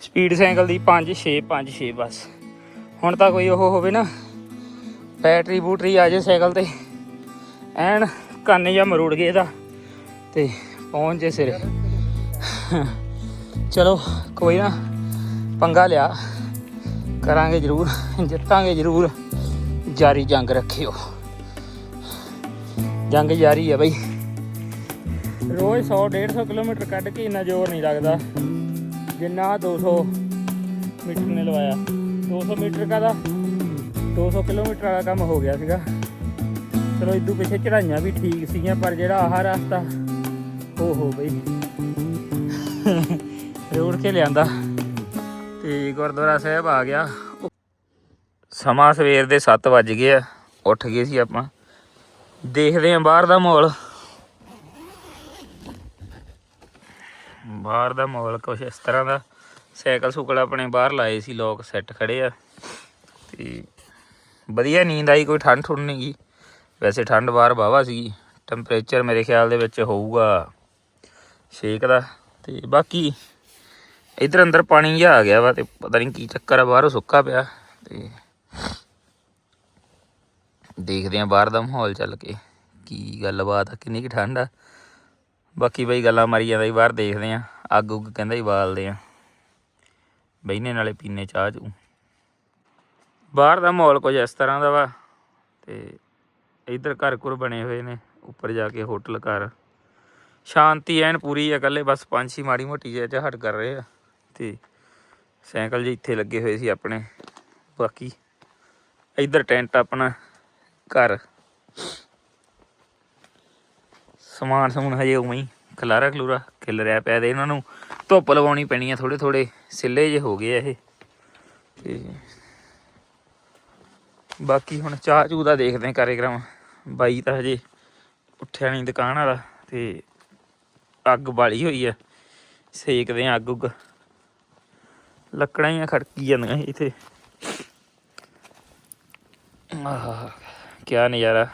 Speed cycle ਦੀ 5 6 5 6 ਬਸ। ਹੁਣ ਤਾਂ ਕੋਈ ਉਹ ਹੋਵੇ ਨਾ, ਬੈਟਰੀ ਬੂਟਰੀ ਆ ਜੇ ਸਾਈਕਲ ਤੇ। ਐਨ ਕੰਨ ਜਾਂ ਮਰੋੜ ਗਏ ਇਹਦਾ, ਤੇ ਪਹੁੰਚ ਜੇ ਸਿਰੇ। ਚਲੋ, ਕੋਈ ਨਾ, ਪੰਗਾ ਲਿਆ। ਕਰਾਂਗੇ ਜ਼ਰੂਰ, ਜਿੱਤਾਂਗੇ ਜ਼ਰੂਰ। ਜਾਰੀ ਜੰਗ ਰੱਖਿਓ। ਜੰਗ ਜਾਰੀ ਆ ਬਈ। ਰੋਜ਼ 100 150 ਕਿਲੋਮੀਟਰ ਕੱਢ ਕੇ ਇੰਨਾ ਜ਼ੋਰ ਨਹੀਂ ਲੱਗਦਾ। ਜਿੰਨਾ 200 ਮੀਟਰ ਨੇ ਲਵਾਇਆ। 200 ਮੀਟਰ ਕਾ ਦਾ 200 ਕਿਲੋਮੀਟਰ ਵਾਲਾ ਕੰਮ ਹੋ ਗਿਆ ਸੀਗਾ। ਚਲੋ ਇਦੋਂ ਪਿੱਛੇ ਚੜਾਈਆਂ ਵੀ ਠੀਕ ਸੀਗੀਆਂ, ਪਰ ਜਿਹੜਾ ਆਹ ਰਸਤਾ ਹੋ ਹੋ ਬਈ। ਰੋੜ ਕੇ ਲਿਆਂਦਾ। ਤੇ ਗੁਰਦੁਆਰਾ ਸਾਹਿਬ ਆ ਗਿਆ। ਸਮਾਂ ਸਵੇਰ ਦੇ 7 ਵੱਜ ਗਏ ਆ। ਉੱਠ ਗਏ ਸੀ ਆਪਾਂ। ਦੇਖਦੇ ਆਂ ਬਾਹਰ ਦਾ ਮਾਹੌਲ। ਬਾਹਰ ਦਾ ਮਾਹੌਲ ਕੁਛ ਇਸ ਤਰ੍ਹਾਂ ਦਾ। ਸਾਈਕਲ ਸੁਕਲ ਆਪਣੇ ਬਾਹਰ ਲਾਏ ਸੀ, ਲੋਕ ਸੈੱਟ ਖੜੇ ਆ। ਤੇ ਵਧੀਆ ਨੀਂਦ ਆਈ, ਕੋਈ ਠੰਡ ਠੁੰਡ ਨਹੀਂ ਗਈ ਵੈਸੇ ਠੰਡ ਬਾਹਰ ਵਾਹਵਾ ਸੀ ਟੈਂਪਰੇਚਰ ਮੇਰੇ ਖਿਆਲ ਦੇ ਵਿੱਚ ਹੋਊਗਾ ਛੇਕ ਦਾ। ਤੇ ਬਾਕੀ ਇਧਰ ਅੰਦਰ ਪਾਣੀ ਜਿਹਾ ਆ ਗਿਆ ਵਾ ਤੇ ਪਤਾ ਨਹੀਂ ਕੀ ਚੱਕਰ ਆ, ਬਾਹਰੋਂ ਸੁੱਕਾ ਪਿਆ। ਤੇ ਦੇਖਦੇ ਆ ਬਾਹਰ ਦਾ ਮਾਹੌਲ ਚੱਲ ਕੇ ਕੀ ਗੱਲਬਾਤ ਆ, ਕਿੰਨੀ ਕੀ ਠੰਡ ਆ। ਬਾਕੀ ਬਈ ਗੱਲਾਂ ਮਾਰੀ ਜਾਂਦਾ ਜੀ ਬਾਹਰ ਦੇਖਦੇ ਆ ਅੱਗ ਉੱਗ ਕਹਿੰਦਾ ਹੀ ਬਾਲਦੇ ਆ ਬਹਿਨੇ ਨਾਲੇ ਪੀਨੇ ਚਾਹ ਚੂ। ਬਾਹਰ ਦਾ ਮਾਹੌਲ ਕੁਝ ਇਸ ਤਰ੍ਹਾਂ ਦਾ ਵਾ ਤੇ ਇਧਰ ਘਰ ਘੁਰ ਬਣੇ ਹੋਏ ਨੇ, ਉੱਪਰ ਜਾ ਕੇ ਹੋਟਲ ਘਰ। ਸ਼ਾਂਤੀ ਐਨ ਪੂਰੀ ਆ, ਇਕੱਲੇ ਬਸ ਪੰਛੀ ਮਾੜੀ ਮੋਟੀ ਜਿਹੀ ਝਹਟ ਕਰ ਰਹੇ ਆ ਤੇ ਸਾਈਕਲ ਜੀ ਇੱਥੇ ਲੱਗੇ ਹੋਏ ਸੀ ਆਪਣੇ। ਬਾਕੀ ਇਧਰ ਟੈਂਟ ਆਪਣਾ ਘਰ। ਸਮਾਨ ਸਮੂਨ ਹਜੇ ਉਵੇਂ ਹੀ ਖਲਾਰਾ ਖਲੂਰਾ ਖਿਲ ਰਿਹਾ ਪਿਆ ਤੇ ਇਹਨਾਂ ਨੂੰ ਧੁੱਪ ਲਵਾਉਣੀ ਪੈਣੀ ਆ ਥੋੜੇ ਥੋੜੇ ਸਿੱਲੇ ਜੇ ਹੋ ਗਏ ਆ ਇਹ। ਤੇ ਬਾਕੀ ਹੁਣ ਚਾਹ ਚੂ ਦਾ ਦੇਖਦੇ ਆ ਕਾਰਜਕ੍ਰਮ ਬਾਈ ਤਾਂ ਹਜੇ ਉੱਠਿਆ ਨਹੀਂ ਦੁਕਾਨ ਵਾਲਾ ਤੇ ਅੱਗ ਬਾਲੀ ਹੋਈ ਆ। ਸੇਕਦੇ ਆ ਅੱਗ ਉੱਗ। ਲੱਕੜਾਂ ਹੀ ਖੜਕੀ ਜਾਂਦੀਆਂ ਸੀ ਇੱਥੇ। ਆਹ ਕੀ ਨਜ਼ਾਰਾ।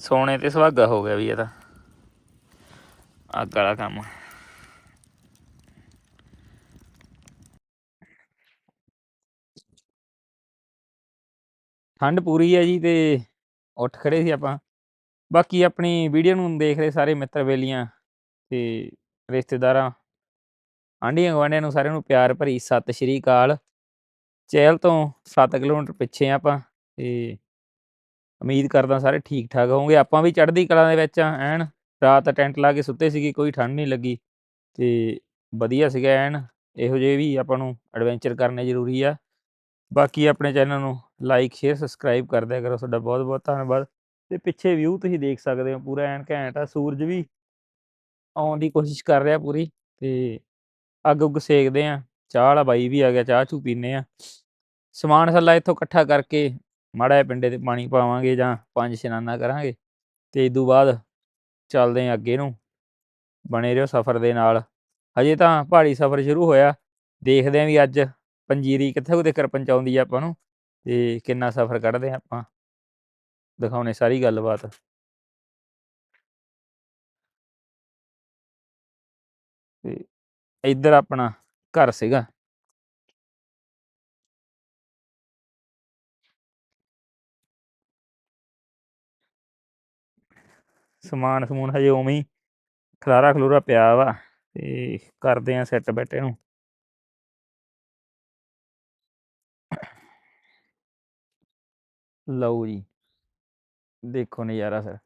ਸੋਨੇ ਤੇ ਸੁਹਾਗਾ ਹੋ ਗਿਆ ਵੀ ਇਹ ਤਾਂ। ਅੱਗ ਵਾਲਾ ਕੰਮ। ਠੰਡ ਪੂਰੀ ਹੈ ਜੀ ਤੇ ਉੱਠ ਖੜੇ ਸੀ ਆਪਾਂ। ਬਾਕੀ ਆਪਣੀ ਵੀਡੀਓ ਨੂੰ ਦੇਖ ਰਹੇ ਸਾਰੇ ਮਿੱਤਰ ਬੇਲੀਆਂ ਤੇ ਰਿਸ਼ਤੇਦਾਰਾਂ। ਆਂਢੀਆਂ ਗੁਆਂਢੀਆਂ ਨੂੰ ਸਾਰਿਆਂ ਨੂੰ ਪਿਆਰ ਭਰੀ ਸਤਿ ਸ਼੍ਰੀ ਅਕਾਲ। ਚਹਿਲ ਤੋਂ 7 ਕਿਲੋਮੀਟਰ ਪਿੱਛੇ ਆ ਆਪਾਂ ਤੇ ਉਮੀਦ ਕਰਦਾ ਸਾਰੇ ਠੀਕ ਠਾਕ ਹੋਵੋਗੇ। ਆਪਾਂ ਵੀ ਚੜ੍ਹਦੀ ਕਲਾ ਦੇ ਵਿੱਚ ਆ ਐਨ। ਰਾਤ ਟੈਂਟ ਲਾ ਕੇ ਸੁੱਤੇ ਸੀਗੇ, ਕੋਈ ਠੰਡ ਨਹੀਂ ਲੱਗੀ। ਤੇ ਵਧੀਆ ਸੀਗਾ, ਐਨ। ਇਹੋ ਜਿਹੇ ਵੀ ਆਪਾਂ ਨੂੰ ਐਡਵੈਂਚਰ ਕਰਨੇ ਜ਼ਰੂਰੀ ਆ। ਬਾਕੀ ਆਪਣੇ ਚੈਨਲ ਨੂੰ ਲਾਈਕ, ਸ਼ੇਅਰ, ਸਬਸਕ੍ਰਾਈਬ ਕਰ ਦਿਆ ਕਰੋ। ਤੁਹਾਡਾ ਬਹੁਤ ਬਹੁਤ ਧੰਨਵਾਦ। ਤੇ ਪਿੱਛੇ ਵਿਊ ਤੁਸੀਂ ਦੇਖ ਸਕਦੇ ਹੋ, ਪੂਰਾ ਐਨ ਘੈਂਟ ਆ। ਸੂਰਜ ਵੀ ਆਉਣ ਦੀ ਕੋਸ਼ਿਸ਼ ਕਰ ਰਿਹਾ ਪੂਰੀ। ਤੇ ਅੱਗ ਉੱਗ ਸੇਕਦੇ ਆ। ਚਾਹ ਵਾਲਾ ਬਾਈ ਵੀ ਆ ਗਿਆ, ਚਾਹ ਚੂ ਪੀਨੇ ਆ। ਸਮਾਨ ਸੱਲਾ ਇੱਥੋਂ ਇਕੱਠਾ ਕਰਕੇ ਮਾੜਾ ਜਿਹਾ ਪਿੰਡੇ ਤੇ ਪਾਣੀ ਪਾਵਾਂਗੇ ਜਾਂ ਪੰਜ ਇਸ਼ਨਾਨਾ ਕਰਾਂਗੇ ਤੇ ਇਸ ਤੋਂ ਬਾਅਦ ਚੱਲਦੇ ਆ ਅੱਗੇ ਨੂੰ, ਬਣੇ ਰਹੋ ਸਫ਼ਰ ਦੇ ਨਾਲ। ਹਜੇ ਤਾਂ ਪਹਾੜੀ ਸਫ਼ਰ ਸ਼ੁਰੂ ਹੋਇਆ, ਦੇਖਦੇ ਆਂ ਵੀ ਅੱਜ ਪੰਜੀਰੀ ਕਿੱਥੇ ਕੁ ਤੱਕ ਪਹੁੰਚਾਉਂਦੀ ਆ ਆਪਾਂ ਨੂੰ ਤੇ ਕਿੰਨਾ ਸਫ਼ਰ ਕੱਢਦੇ ਆ ਆਪਾਂ। ਦਿਖਾਉਣੇ ਸਾਰੀ ਗੱਲਬਾਤ। ਤੇ ਇੱਧਰ ਆਪਣਾ ਘਰ ਸੀਗਾ। ਸਮਾਨ ਸਮੂਨ ਹਜੇ ਉਵੇਂ ਹੀ ਖਲਾਰਾ ਖਲੂਰਾ ਪਿਆ ਵਾ ਤੇ ਕਰਦੇ ਆ ਸੈੱਟ ਬੈਟੇ ਨੂੰ। ਲਓ ਜੀ, ਦੇਖੋ ਨਜ਼ਾਰਾ ਸਰ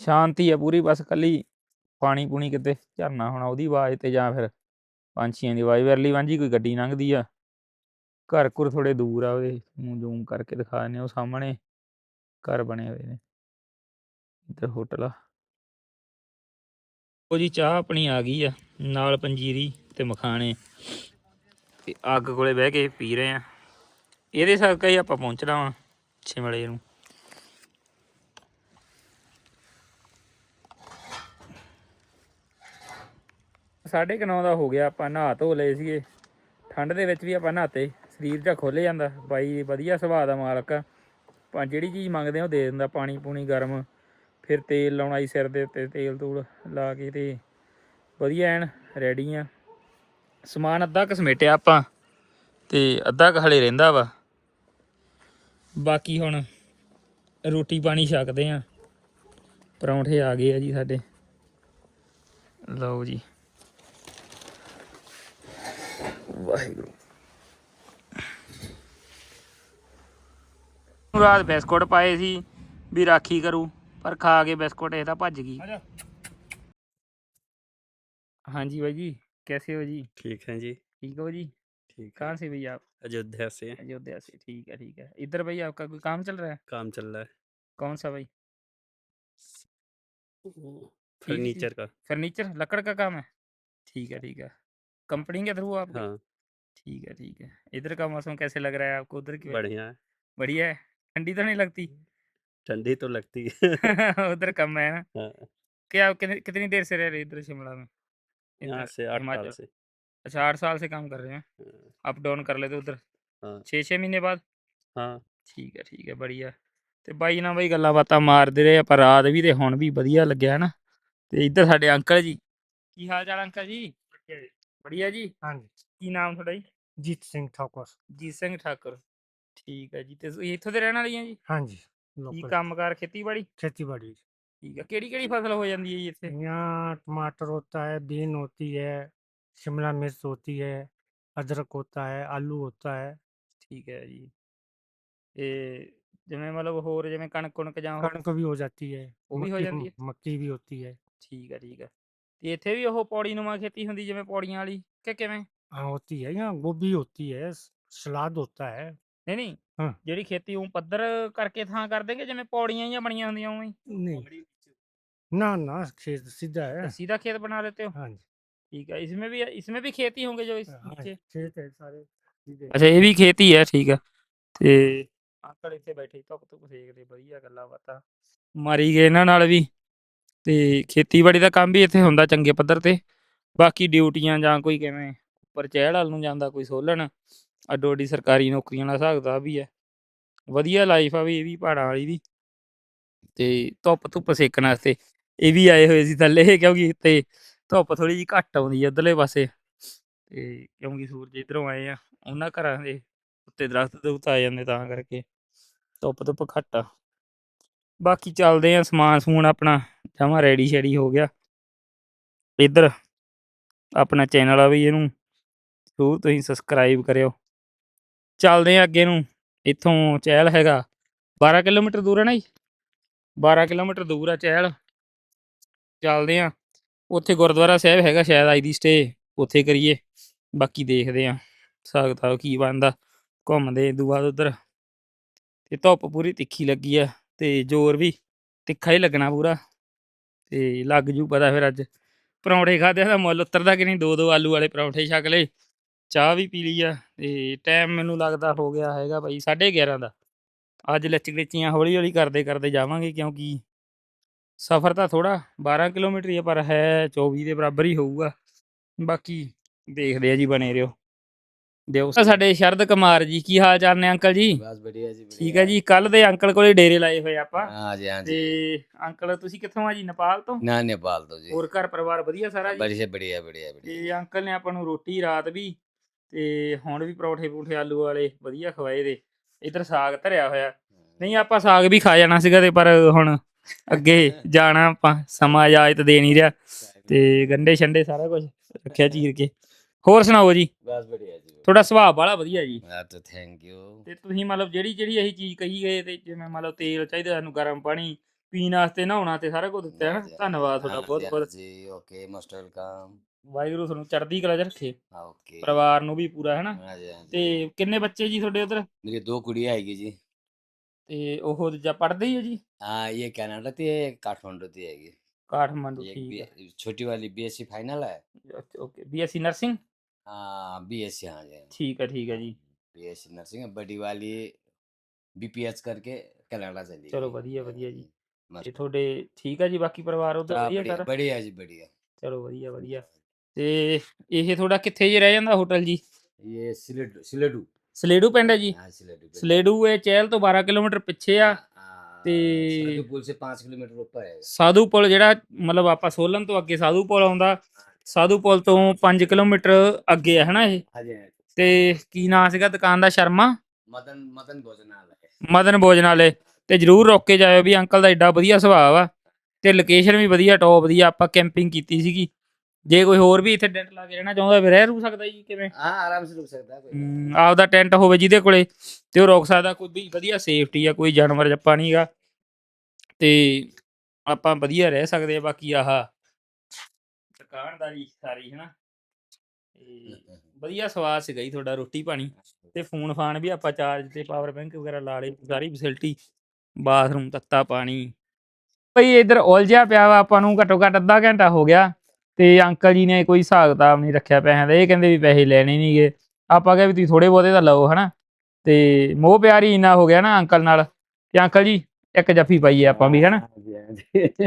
ਸ਼ਾਂਤੀ ਆ ਪੂਰੀ, ਬਸ ਕੱਲੀ ਪਾਣੀ ਪੂਣੀ ਕਿਤੇ ਝਰਨਾ ਹੋਣਾ ਉਹਦੀ ਆਵਾਜ਼ ਤੇ ਜਾਂ ਫਿਰ ਪੰਛੀਆਂ ਦੀ ਆਵਾਜ਼। ਵਰਲੀ ਵਾਂਝੀ ਕੋਈ ਗੱਡੀ ਲੰਘਦੀ ਆ। ਘਰ ਘੁਰ ਥੋੜੇ ਦੂਰ ਆ ਉਹਦੇ ਨੂੰ ਜ਼ੂਮ ਕਰਕੇ ਦਿਖਾ ਦਿੰਦੇ ਆ, ਉਹ ਸਾਹਮਣੇ ਘਰ ਬਣੇ ਹੋਏ ਨੇ। ਇੱਧਰ ਹੋਟਲ ਆ। ਉਹ ਜੀ ਚਾਹ ਆਪਣੀ ਆ ਗਈ ਆ ਨਾਲ ਪੰਜੀਰੀ ਤੇ ਮਖਾਣੇ। ਤੇ ਅੱਗ ਕੋਲੇ ਬਹਿ ਕੇ ਪੀ ਰਹੇ ਆ। ਇਹਦੇ ਸਦਕਾ ਹੀ ਆਪਾਂ ਪਹੁੰਚਣਾ ਵਾ ਸ਼ਿਮਲੇ ਨੂੰ। ਸਾਢੇ ਕੁ ਨੌ ਦਾ ਹੋ ਗਿਆ ਆਪਾਂ ਨਹਾ ਧੋ ਲਏ ਸੀਗੇ। ਠੰਡ ਦੇ ਵਿੱਚ ਵੀ ਆਪਾਂ ਨਹਾਤੇ। ਸਰੀਰ ਜਾਂ ਖੁੱਲ ਜਾਂਦਾ। ਬਾਈ, ਵਧੀਆ ਸੁਭਾਅ ਦਾ ਮਾਲਕ ਆ। ਆਪਾਂ ਜਿਹੜੀ ਚੀਜ਼ ਮੰਗਦੇ ਉਹ ਦੇ ਦਿੰਦਾ। ਪਾਣੀ ਪੂਣੀ ਗਰਮ। ਫਿਰ ਤੇਲ ਲਾਉਣਾ ਜੀ ਸਿਰ ਦੇ ਉੱਤੇ, ਤੇਲ ਤੂਲ ਲਾ ਕੇ ਤੇ ਵਧੀਆ ਐਨ ਰੈਡੀ ਆ। ਸਮਾਨ ਅੱਧਾ ਕੁ ਸਮੇਟਿਆ ਆਪਾਂ ਤੇ ਅੱਧਾ ਕੁ ਹਲੇ ਰਹਿੰਦਾ ਵਾ। ਬਾਕੀ ਹੁਣ ਰੋਟੀ ਪਾਣੀ ਛਕਦੇ ਆ। ਪਰੌਂਠੇ ਆ ਗਏ ਆ ਜੀ ਸਾਡੇ। ਲਓ ਜੀ। ਵਾਹਿਗੁਰੂ। ਰਾਤ ਬਿਸਕੁਟ ਪਾਏ ਸੀ ਵੀ ਰਾਖੀ ਕਰੂ ਪਰ ਖਾ ਕੇ ਬਿਸਕੁਟ ਇਹ ਤਾਂ ਭੱਜ ਗਈ ਹਾਂਜੀ भाई जी कैसे हो जी ठीक है जी ठीक हो जी ठीक कहाँ से भैया आप अयोध्या से अयोध्या से ठीक है ठीक है इधर भैया आपका कोई काम चल रहा है काम चल रहा है कौन सा भाई फर्नीचर का फर्नीचर लकड़ का काम है ठीक है ठीक है कंपनी के थ्रू आप हाँ ठीक है ठीक है इधर का मौसम कैसे लग रहा है आपको उधर की बढ़िया है बढ़िया है ठंडी तो नहीं लगती ठंडी तो लगती है उधर कम है ना हाँ, क्या आप कितनी कितनी देर से रह रहे हैं इधर शिमला में यहाँ इधर से आठ साल हिमाचल से अच्छा आठ साल से काम कर रहे हैं हाँ, अप डाउन कर लेते उधर हाँ। छः छः महीने बाद हाँ ਠੀਕ ਹੈ ਠੀਕ ਹੈ ਬੜੀਆ ਤੇ ਬਾਈ ਨਾਲ ਬਈ ਗੱਲਾਂ ਬਾਤਾਂ ਮਾਰਦੇ ਰਹੇ ਆਪਾਂ ਰਾਤ ਵੀ ਤੇ ਹੁਣ ਵੀ ਵਧੀਆ ਲੱਗਿਆ ਨਾ ਤੇ ਇੱਧਰ ਸਾਡੇ ਅੰਕਲ ਜੀ ਕੀ ਹਾਲ ਚਾਲ ਅੰਕਲ ਜੀ ਬੜੀਆ ਜੀ ਹਾਂਜੀ ਕੀ ਨਾਮ ਤੁਹਾਡਾ ਜੀ ਜੀਤ ਸਿੰਘ ਠਾਕੁਰ ਜੀਤ ਸਿੰਘ ਠਾਕੁਰ ਠੀਕ ਹੈ ਜੀ ਤੇ ਤੁਸੀਂ ਇੱਥੋਂ ਦੇ ਰਹਿਣ ਵਾਲੀ ਆ ਜੀ ਹਾਂਜੀ ਕੀ ਲੋਕਲ ਕੰਮਕਾਰ ਖੇਤੀਬਾੜੀ खेतीबाड़ी ਠੀਕ ਹੈ ਕਿਹੜੀ ਕਿਹੜੀ ਫਸਲ ਹੋ ਜਾਂਦੀ ਹੈ ਜੀ ਇੱਥੇ यहाँ टमाटर होता है बीन होती है शिमला मिर्च होती है अदरक होता है आलू होता है ਠੀਕ ਹੈ ਜੀ ਤੇ ਜਿਵੇਂ ਮਤਲਬ ਹੋਰ ਜਿਵੇਂ ਕਣਕ ਕੁਣਕ ਜਾਂ ਹੋਰ कणक भी हो जाती है वो भी हो मक्की जाती है? मक्की भी होती है ਠੀਕ ਹੈ ਠੀਕ ਹੈ ਤੇ ਇੱਥੇ ਵੀ ਉਹ ਪੌੜੀ ਨੂਮਾ ਖੇਤੀ ਹੁੰਦੀ ਜਿਵੇਂ ਪੌੜੀਆਂ ਵਾਲੀ ਕਿ ਕਿਵੇਂ हाँ होती है यहाँ गोभी होती है स- सलाद होता है ਨਹੀਂ ਨਹੀਂ ਹਾਂ। ਜਿਹੜੀ ਖੇਤੀ ਉਹ ਪੱਧਰ ਕਰਕੇ ਥਾਂ ਕਰ ਦੇਂਗੇ ਜਿਵੇਂ ਪੌੜੀਆਂ ਜਾਂ ਬਣੀਆਂ ਹੁੰਦੀਆਂ ਉਵੇਂ ਹੀ नहीं ना ना खेत सीधा है तो सीधा खेत बना लेते हो हाँ जी ठीक है इसमें भी इसमें भी खेती होंगे जो इस हाँ, नीचे खेत है सारे सीधे ਅੱਛਾ ਇਹ ਵੀ ਖੇਤੀ ਹੈ ਠੀਕ ਹੈ ਤੇ ਅੰਕਲ ਇੱਥੇ ਬੈਠੇ ਧੁੱਪ ਧੁੱਪ ਸੇਕਦੇ ਵਧੀਆ ਗੱਲਾਂ ਬਾਤਾਂ ਮਾਰੀ ਗਏ ਇਹਨਾਂ ਨਾਲ ਵੀ ਤੇ ਖੇਤੀਬਾੜੀ ਦਾ ਕੰਮ ਵੀ ਇੱਥੇ ਹੁੰਦਾ ਚੰਗੇ ਪੱਧਰ ਤੇ ਬਾਕੀ ਡਿਊਟੀਆਂ ਜਾਂ ਕੋਈ ਕਿਵੇਂ ਉੱਪਰ ਚਹਿਲ ਵੱਲ ਨੂੰ ਜਾਂਦਾ ਕੋਈ ਸੋਲਣ ਅੱਡੋ ਅੱਡੀ ਸਰਕਾਰੀ ਨੌਕਰੀਆਂ ਦਾ ਹਿਸਾਬ ਕਿਤਾਬ ਵੀ ਹੈ। ਵਧੀਆ ਲਾਈਫ ਆ ਵੀ, ਇਹ ਵੀ ਪਹਾੜਾਂ ਵਾਲੀ ਵੀ। ਤੇ ਧੁੱਪ ਧੁੱਪ ਸੇਕਣ ਵਾਸਤੇ ਇਹ ਵੀ ਆਏ ਹੋਏ ਸੀ ਥੱਲੇ, ਕਿਉਂਕਿ ਇੱਥੇ ਧੁੱਪ ਥੋੜੀ ਜਿਹੀ ਘੱਟ ਆਉਂਦੀ ਹੈ ਉਧਰਲੇ ਪਾਸੇ। ਤੇ ਕਿਉਂਕਿ ਸੂਰਜ ਇਧਰੋਂ ਆਏ ਆ, ਉਹਨਾਂ ਘਰਾਂ ਦੇ ਉੱਤੇ ਦਰਖਤ ਦਰੁਖਤ ਆ ਜਾਂਦੇ ਤਾਂ ਕਰਕੇ ਧੁੱਪ ਧੁੱਪ ਘੱਟ ਆ। ਬਾਕੀ ਚੱਲਦੇ ਆ, ਸਮਾਨ ਸਮੂਨ ਆਪਣਾ ਜਮਾ ਰੈਡੀ ਸ਼ੈਡੀ ਹੋ ਗਿਆ। ਇੱਧਰ ਆਪਣਾ ਚੈਨਲ ਆ ਵੀ ਇਹਨੂੰ, ਜ਼ਰੂਰ ਤੁਸੀਂ ਸਬਸਕ੍ਰਾਈਬ ਕਰਿਓ। ਚੱਲਦੇ ਆ ਅੱਗੇ ਨੂੰ, ਇੱਥੋਂ ਚਹਿਲ ਹੈਗਾ। 12 ਕਿਲੋਮੀਟਰ ਦੂਰ ਹੈ ਨਾ ਜੀ? 12 ਕਿਲੋਮੀਟਰ ਦੂਰ ਆ ਚਹਿਲ। ਚੱਲਦੇ ਆ। ਉੱਥੇ ਗੁਰਦੁਆਰਾ ਸਾਹਿਬ ਹੈਗਾ ਸ਼ਾਇਦ ਆਈ ਦੀ ਸਟੇ, ਉੱਥੇ ਕਰੀਏ। ਬਾਕੀ ਦੇਖਦੇ ਆ ਹਿਸਾਬ ਕਿਤਾਬ ਕੀ ਬਣਦਾ, ਘੁੰਮਦੇ ਦੂ ਬਾਅਦ ਉਧਰ। ਤੇ ਧੁੱਪ ਪੂਰੀ ਤਿੱਖੀ ਲੱਗੀ ਆ, ਤੇ ਜ਼ੋਰ ਵੀ ਤਿੱਖਾ ਹੀ ਲੱਗਣਾ ਪੂਰਾ। ਤੇ ਲੱਗ ਜੂ ਪਤਾ ਫਿਰ ਅੱਜ। ਪਰੌਂਠੇ ਖਾਦੇ ਦਾ ਮੁੱਲ ਉਤਰਦਾ ਕਿ ਨਹੀਂ? ਦੋ ਦੋ ਆਲੂ ਵਾਲੇ ਪਰੌਂਠੇ ਛਕ ਲਏ। ਚਾਹ ਵੀ ਪੀ ਲਈ ਆ ਤੇ ਟਾਈਮ ਮੈਨੂੰ ਲੱਗਦਾ ਹੋ ਗਿਆ ਹੈਗਾ ਭਾਈ 11:30 ਦਾ। ਅੱਜ ਲਚਕੜੀਚੀਆਂ ਹੌਲੀ ਹੌਲੀ ਕਰਦੇ ਕਰਦੇ ਜਾਵਾਂਗੇ ਕਿਉਂਕਿ ਸਫ਼ਰ ਤਾਂ ਥੋੜਾ 12 ਕਿਲੋਮੀਟਰ ਹੀ ਆ ਪਰ ਹੈ 24 ਦੇ ਬਰਾਬਰ ਹੀ ਹੋਊਗਾ। ਬਾਕੀ ਦੇਖਦੇ ਆ ਜੀ ਬਣੇ ਰਿਓ ਦਿਓ ਸਾਡੇ ਸ਼ਰਦ ਕੁਮਾਰ ਜੀ ਕੀ ਹਾਲ ਚਾਲ ਨੇ ਅੰਕਲ ਜੀ? ਬਸ ਬੜੀਆ ਜੀ ਠੀਕ ਹੈ ਜੀ ਕੱਲ ਦੇ ਅੰਕਲ ਕੋਲੇ ਡੇਰੇ ਲਾਏ ਹੋਏ ਆਪਾਂ। ਹਾਂ ਜੀ ਹਾਂ ਜੀ। ਤੇ ਅੰਕਲ ਤੁਸੀਂ ਕਿੱਥੋਂ ਆ ਜੀ ਨੇਪਾਲ ਤੋਂ? ਨਾ ਨੇਪਾਲ ਤੋਂ ਜੀ। ਹੋਰ ਘਰ ਪਰਿਵਾਰ ਵਧੀਆ ਸਾਰਾ ਜੀ? ਬੜੀਆ ਬੜੀਆ ਬੜੀਆ। ਤੇ ਅੰਕਲ ਨੇ ਆਪਾਂ ਨੂੰ ਰੋਟੀ ਰਾਤ ਵੀ ਤੇ ਹੁਣ ਵੀ ਪਰੌਠੇ ਪੂਠੇ ਆਲੂ ਵਾਲੇ ਵਧੀਆ ਖਵਾਏ ਦੇ। ਇਧਰ ਸਾਗ ਧਰਿਆ ਹੋਇਆ। ਨਹੀਂ ਆਪਾਂ ਸਾਗ ਵੀ ਖਾ ਜਾਣਾ ਸੀਗਾ ਤੇ ਪਰ ਹੁਣ ਅੱਗੇ ਜਾਣਾ ਆਪਾਂ ਸਮਾਂ ਇਜਾਜ਼ਤ ਦੇ ਨਹੀਂ ਰਿਹਾ ਤੇ ਗੰਡੇ ਛੰਡੇ ਸਾਰਾ ਕੁਝ ਰੱਖਿਆ ਚੀਰ ਕੇ। ਹੋਰ ਸੁਣਾਓ ਜੀ? ਬਸ ਬੜੀਆ ਜੀ। ਤੁਹਾਡਾ ਸੁਭਾਅ ਬੜਾ ਵਧੀਆ ਜੀ। ਆ ਤਾਂ ਥੈਂਕ ਯੂ ਤੇ ਤੁਸੀਂ ਮਤਲਬ ਜਿਹੜੀ ਜਿਹੜੀ ਇਹੀ ਚੀਜ਼ ਕਹੀ ਗਏ ਤੇ ਜਿਵੇਂ ਮਤਲਬ ਤੇਲ ਚਾਹੀਦਾ ਸਾਨੂੰ ਗਰਮ ਪਾਣੀ ਪੀਣ ਵਾਸਤੇ ਨਹਾਉਣਾ ਤੇ ਸਾਰਾ ਕੁਝ ਦਿੱਤਾ ਹੈ ਨਾ। ਧੰਨਵਾਦ ਤੁਹਾਡਾ ਬਹੁਤ ਬਹੁਤ ਜੀ ਓਕੇ ਮੋਸਟ ਵੈਲਕਮ ਵਾਹਿਗੁਰੂ ਤੁਹਾਨੂੰ ਚੜ੍ਹਦੀ ਕਲਾ ਚ ਰੱਖੇ ਓਕੇ ਪਰਿਵਾਰ ਨੂੰ ਵੀ ਪੂਰਾ ਹੈ ਨਾ ਹਾਂ ਜੀ ਹਾਂ ਜੀ ਤੇ ਕਿੰਨੇ ਬੱਚੇ ਜੀ ਤੁਹਾਡੇ ਉਧਰ मेरी दो कुड़िया आएगी जी ਤੇ ਉਹ ਜਾਂ ਪੜ੍ਹਦੇ ਹੀ ਆ ਜੀ हाँ ये कनाडा थी एक काठमांडू थी आएगी ਕਾਠਮੰਡੂ एक ਠੀਕ ਹੈ बी- छोटी वाली बीएससी फाइनल है ਓਕੇ ਬੀਐਸਸੀ ਨਰਸਿੰਗ हाँ बीएससी हाँ जी ਠੀਕ ਹੈ ਠੀਕ ਹੈ ਜੀ बीएससी नर्सिंग है बड़ी वाली बीपीएच करके कनाडा चली चलो गई। बढ़िया, हाँ बढ़िया जी, ਤੇ मस्त ਤੁਹਾਡੇ ਠੀਕ ਹੈ ਜੀ ਬਾਕੀ ਪਰਿਵਾਰ ਉਧਰ हाँ, ਵਧੀਆ बढ़िया ਸਾਰਾ बढ़िया जी बढ़िया ਚਲੋ ਵਧੀਆ ਵਧੀਆ ਤੇ ਇਹ ਤੁਹਾਡਾ ਕਿੱਥੇ ਜੇ ਰਹਿ ਜਾਂਦਾ ਹੋਟਲ ਜੀ ये सिलेडू सिलेडू ਸਲੇਡੂ ਪਿੰਡ ਹੈ ਜੀ हाँ सिलेडू पे। ਸਲੇਡੂ ਇਹ ਚਹਿਲ ਤੋਂ 12 ਕਿਲੋਮੀਟਰ ਪਿੱਛੇ ਆ हाँ, ਤੇ सरदू पुल से पाँच किलोमीटर ऊपर है ਸਾਧੂ ਪੁਲ ਜਿਹੜਾ ਮਤਲਬ ਆਪਾਂ ਸੋਲਨ ਤੋਂ ਅੱਗੇ ਸਾਧੂ ਪੁਲ ਆਉਂਦਾ ਸਾਧੂ ਪੁਲ ਤੋਂ 5 ਕਿਲੋਮੀਟਰ ਅੱਗੇ ਹੈ ਹਨਾ ਇਹ हाँ जी हाँ जी। ਤੇ ਕੀ ਨਾਂ ਸੀਗਾ ਦੁਕਾਨ ਦਾ ਸ਼ਰਮਾ मदन मदन भोजनालय ਮਦਨ ਭੋਜਨ ਵਾਲੇ ਤੇ ਜਰੂਰ ਰੋਕ ਕੇ ਜਾਇਓ ਵੀ ਅੰਕਲ ਦਾ ਏਡਾ ਵਧੀਆ ਸੁਭਾਅ ਵਾ ਤੇ ਲੋਕੇਸ਼ਨ ਵੀ ਵਧੀਆ ਟੌਪ ਦੀ ਆ, ਆਪਾਂ ਕੈਂਪਿੰਗ ਕੀਤੀ ਸੀਗੀ ਜੇ ਕੋਈ ਹੋਰ ਵੀ ਇੱਥੇ ਟੈਂਟ ਲਾ ਕੇ ਰਹਿਣਾ ਚਾਹੁੰਦਾ ਫਿਰ ਰਹਿ ਰੂ ਸਕਦਾ ਜੀ ਕਿਵੇਂ हाँ आराम से रुक सकता है कोई बात ਹਮ, ਆਪਦਾ ਟੈਂਟ ਹੋਵੇ ਜਿਹਦੇ ਕੋਲੇ ਤੇ ਉਹ ਰੋਕ ਸਕਦਾ ਕੋਈ ਵੀ ਵਧੀਆ ਸੇਫਟੀ ਆ ਕੋਈ ਜਾਨਵਰ ਜੱਪਾ ਨਹੀਂਗਾ ਤੇ ਆਪਾਂ ਵਧੀਆ ਰਹਿ ਸਕਦੇ ਆ ਬਾਕੀ ਆਹ ਦੁਕਾਨਦਾਰੀ ਸਾਰੀ ਹਨਾ ਤੇ नहीं। ਵਧੀਆ ਸਵਾਦ ਸੀਗਾ ਜੀ ਤੁਹਾਡਾ ਰੋਟੀ ਪਾਣੀ ਤੇ ਫੋਨ ਫਾਨ ਵੀ ਆਪਾਂ ਚਾਰਜ ਤੇ ਪਾਵਰ ਬੈਂਕ ਵਗੈਰਾ ਲਾ ਲਏ ਸਾਰੀ ਫੈਸਿਲਿਟੀ ਬਾਥਰੂਮ ਤੱਤਾ ਪਾਣੀ ਭਈ ਇੱਧਰ ਉਲਝਿਆ ਪਿਆ ਵਾ ਆਪਾਂ ਨੂੰ ਘੱਟੋ ਘੱਟ ਅੱਧਾ ਘੰਟਾ ਹੋ ਗਿਆ ਤੇ ਅੰਕਲ ਜੀ ਨੇ ਕੋਈ ਹਿਸਾਬ ਕਿਤਾਬ ਨਹੀਂ ਰੱਖਿਆ ਪੈਸਿਆਂ ਦਾ ਇਹ ਕਹਿੰਦੇ ਵੀ ਪੈਸੇ ਲੈਣੇ ਨਹੀਂਗੇ ਆਪਾਂ ਕਹੇ ਵੀ ਤੁਸੀਂ ਥੋੜੇ ਬਹੁਤੇ ਤਾਂ ਲਓ ਹਨਾ? ਤੇ ਮੋਹ ਪਿਆਰੀ ਇਨਾ ਹੋ ਗਿਆ ਨਾ ਅੰਕਲ ਨਾਲ। ਤੇ ਅੰਕਲ ਜੀ ਇੱਕ ਜੱਫੀ ਪਾਈਏ ਆਪਾਂ ਵੀ ਹਨਾ?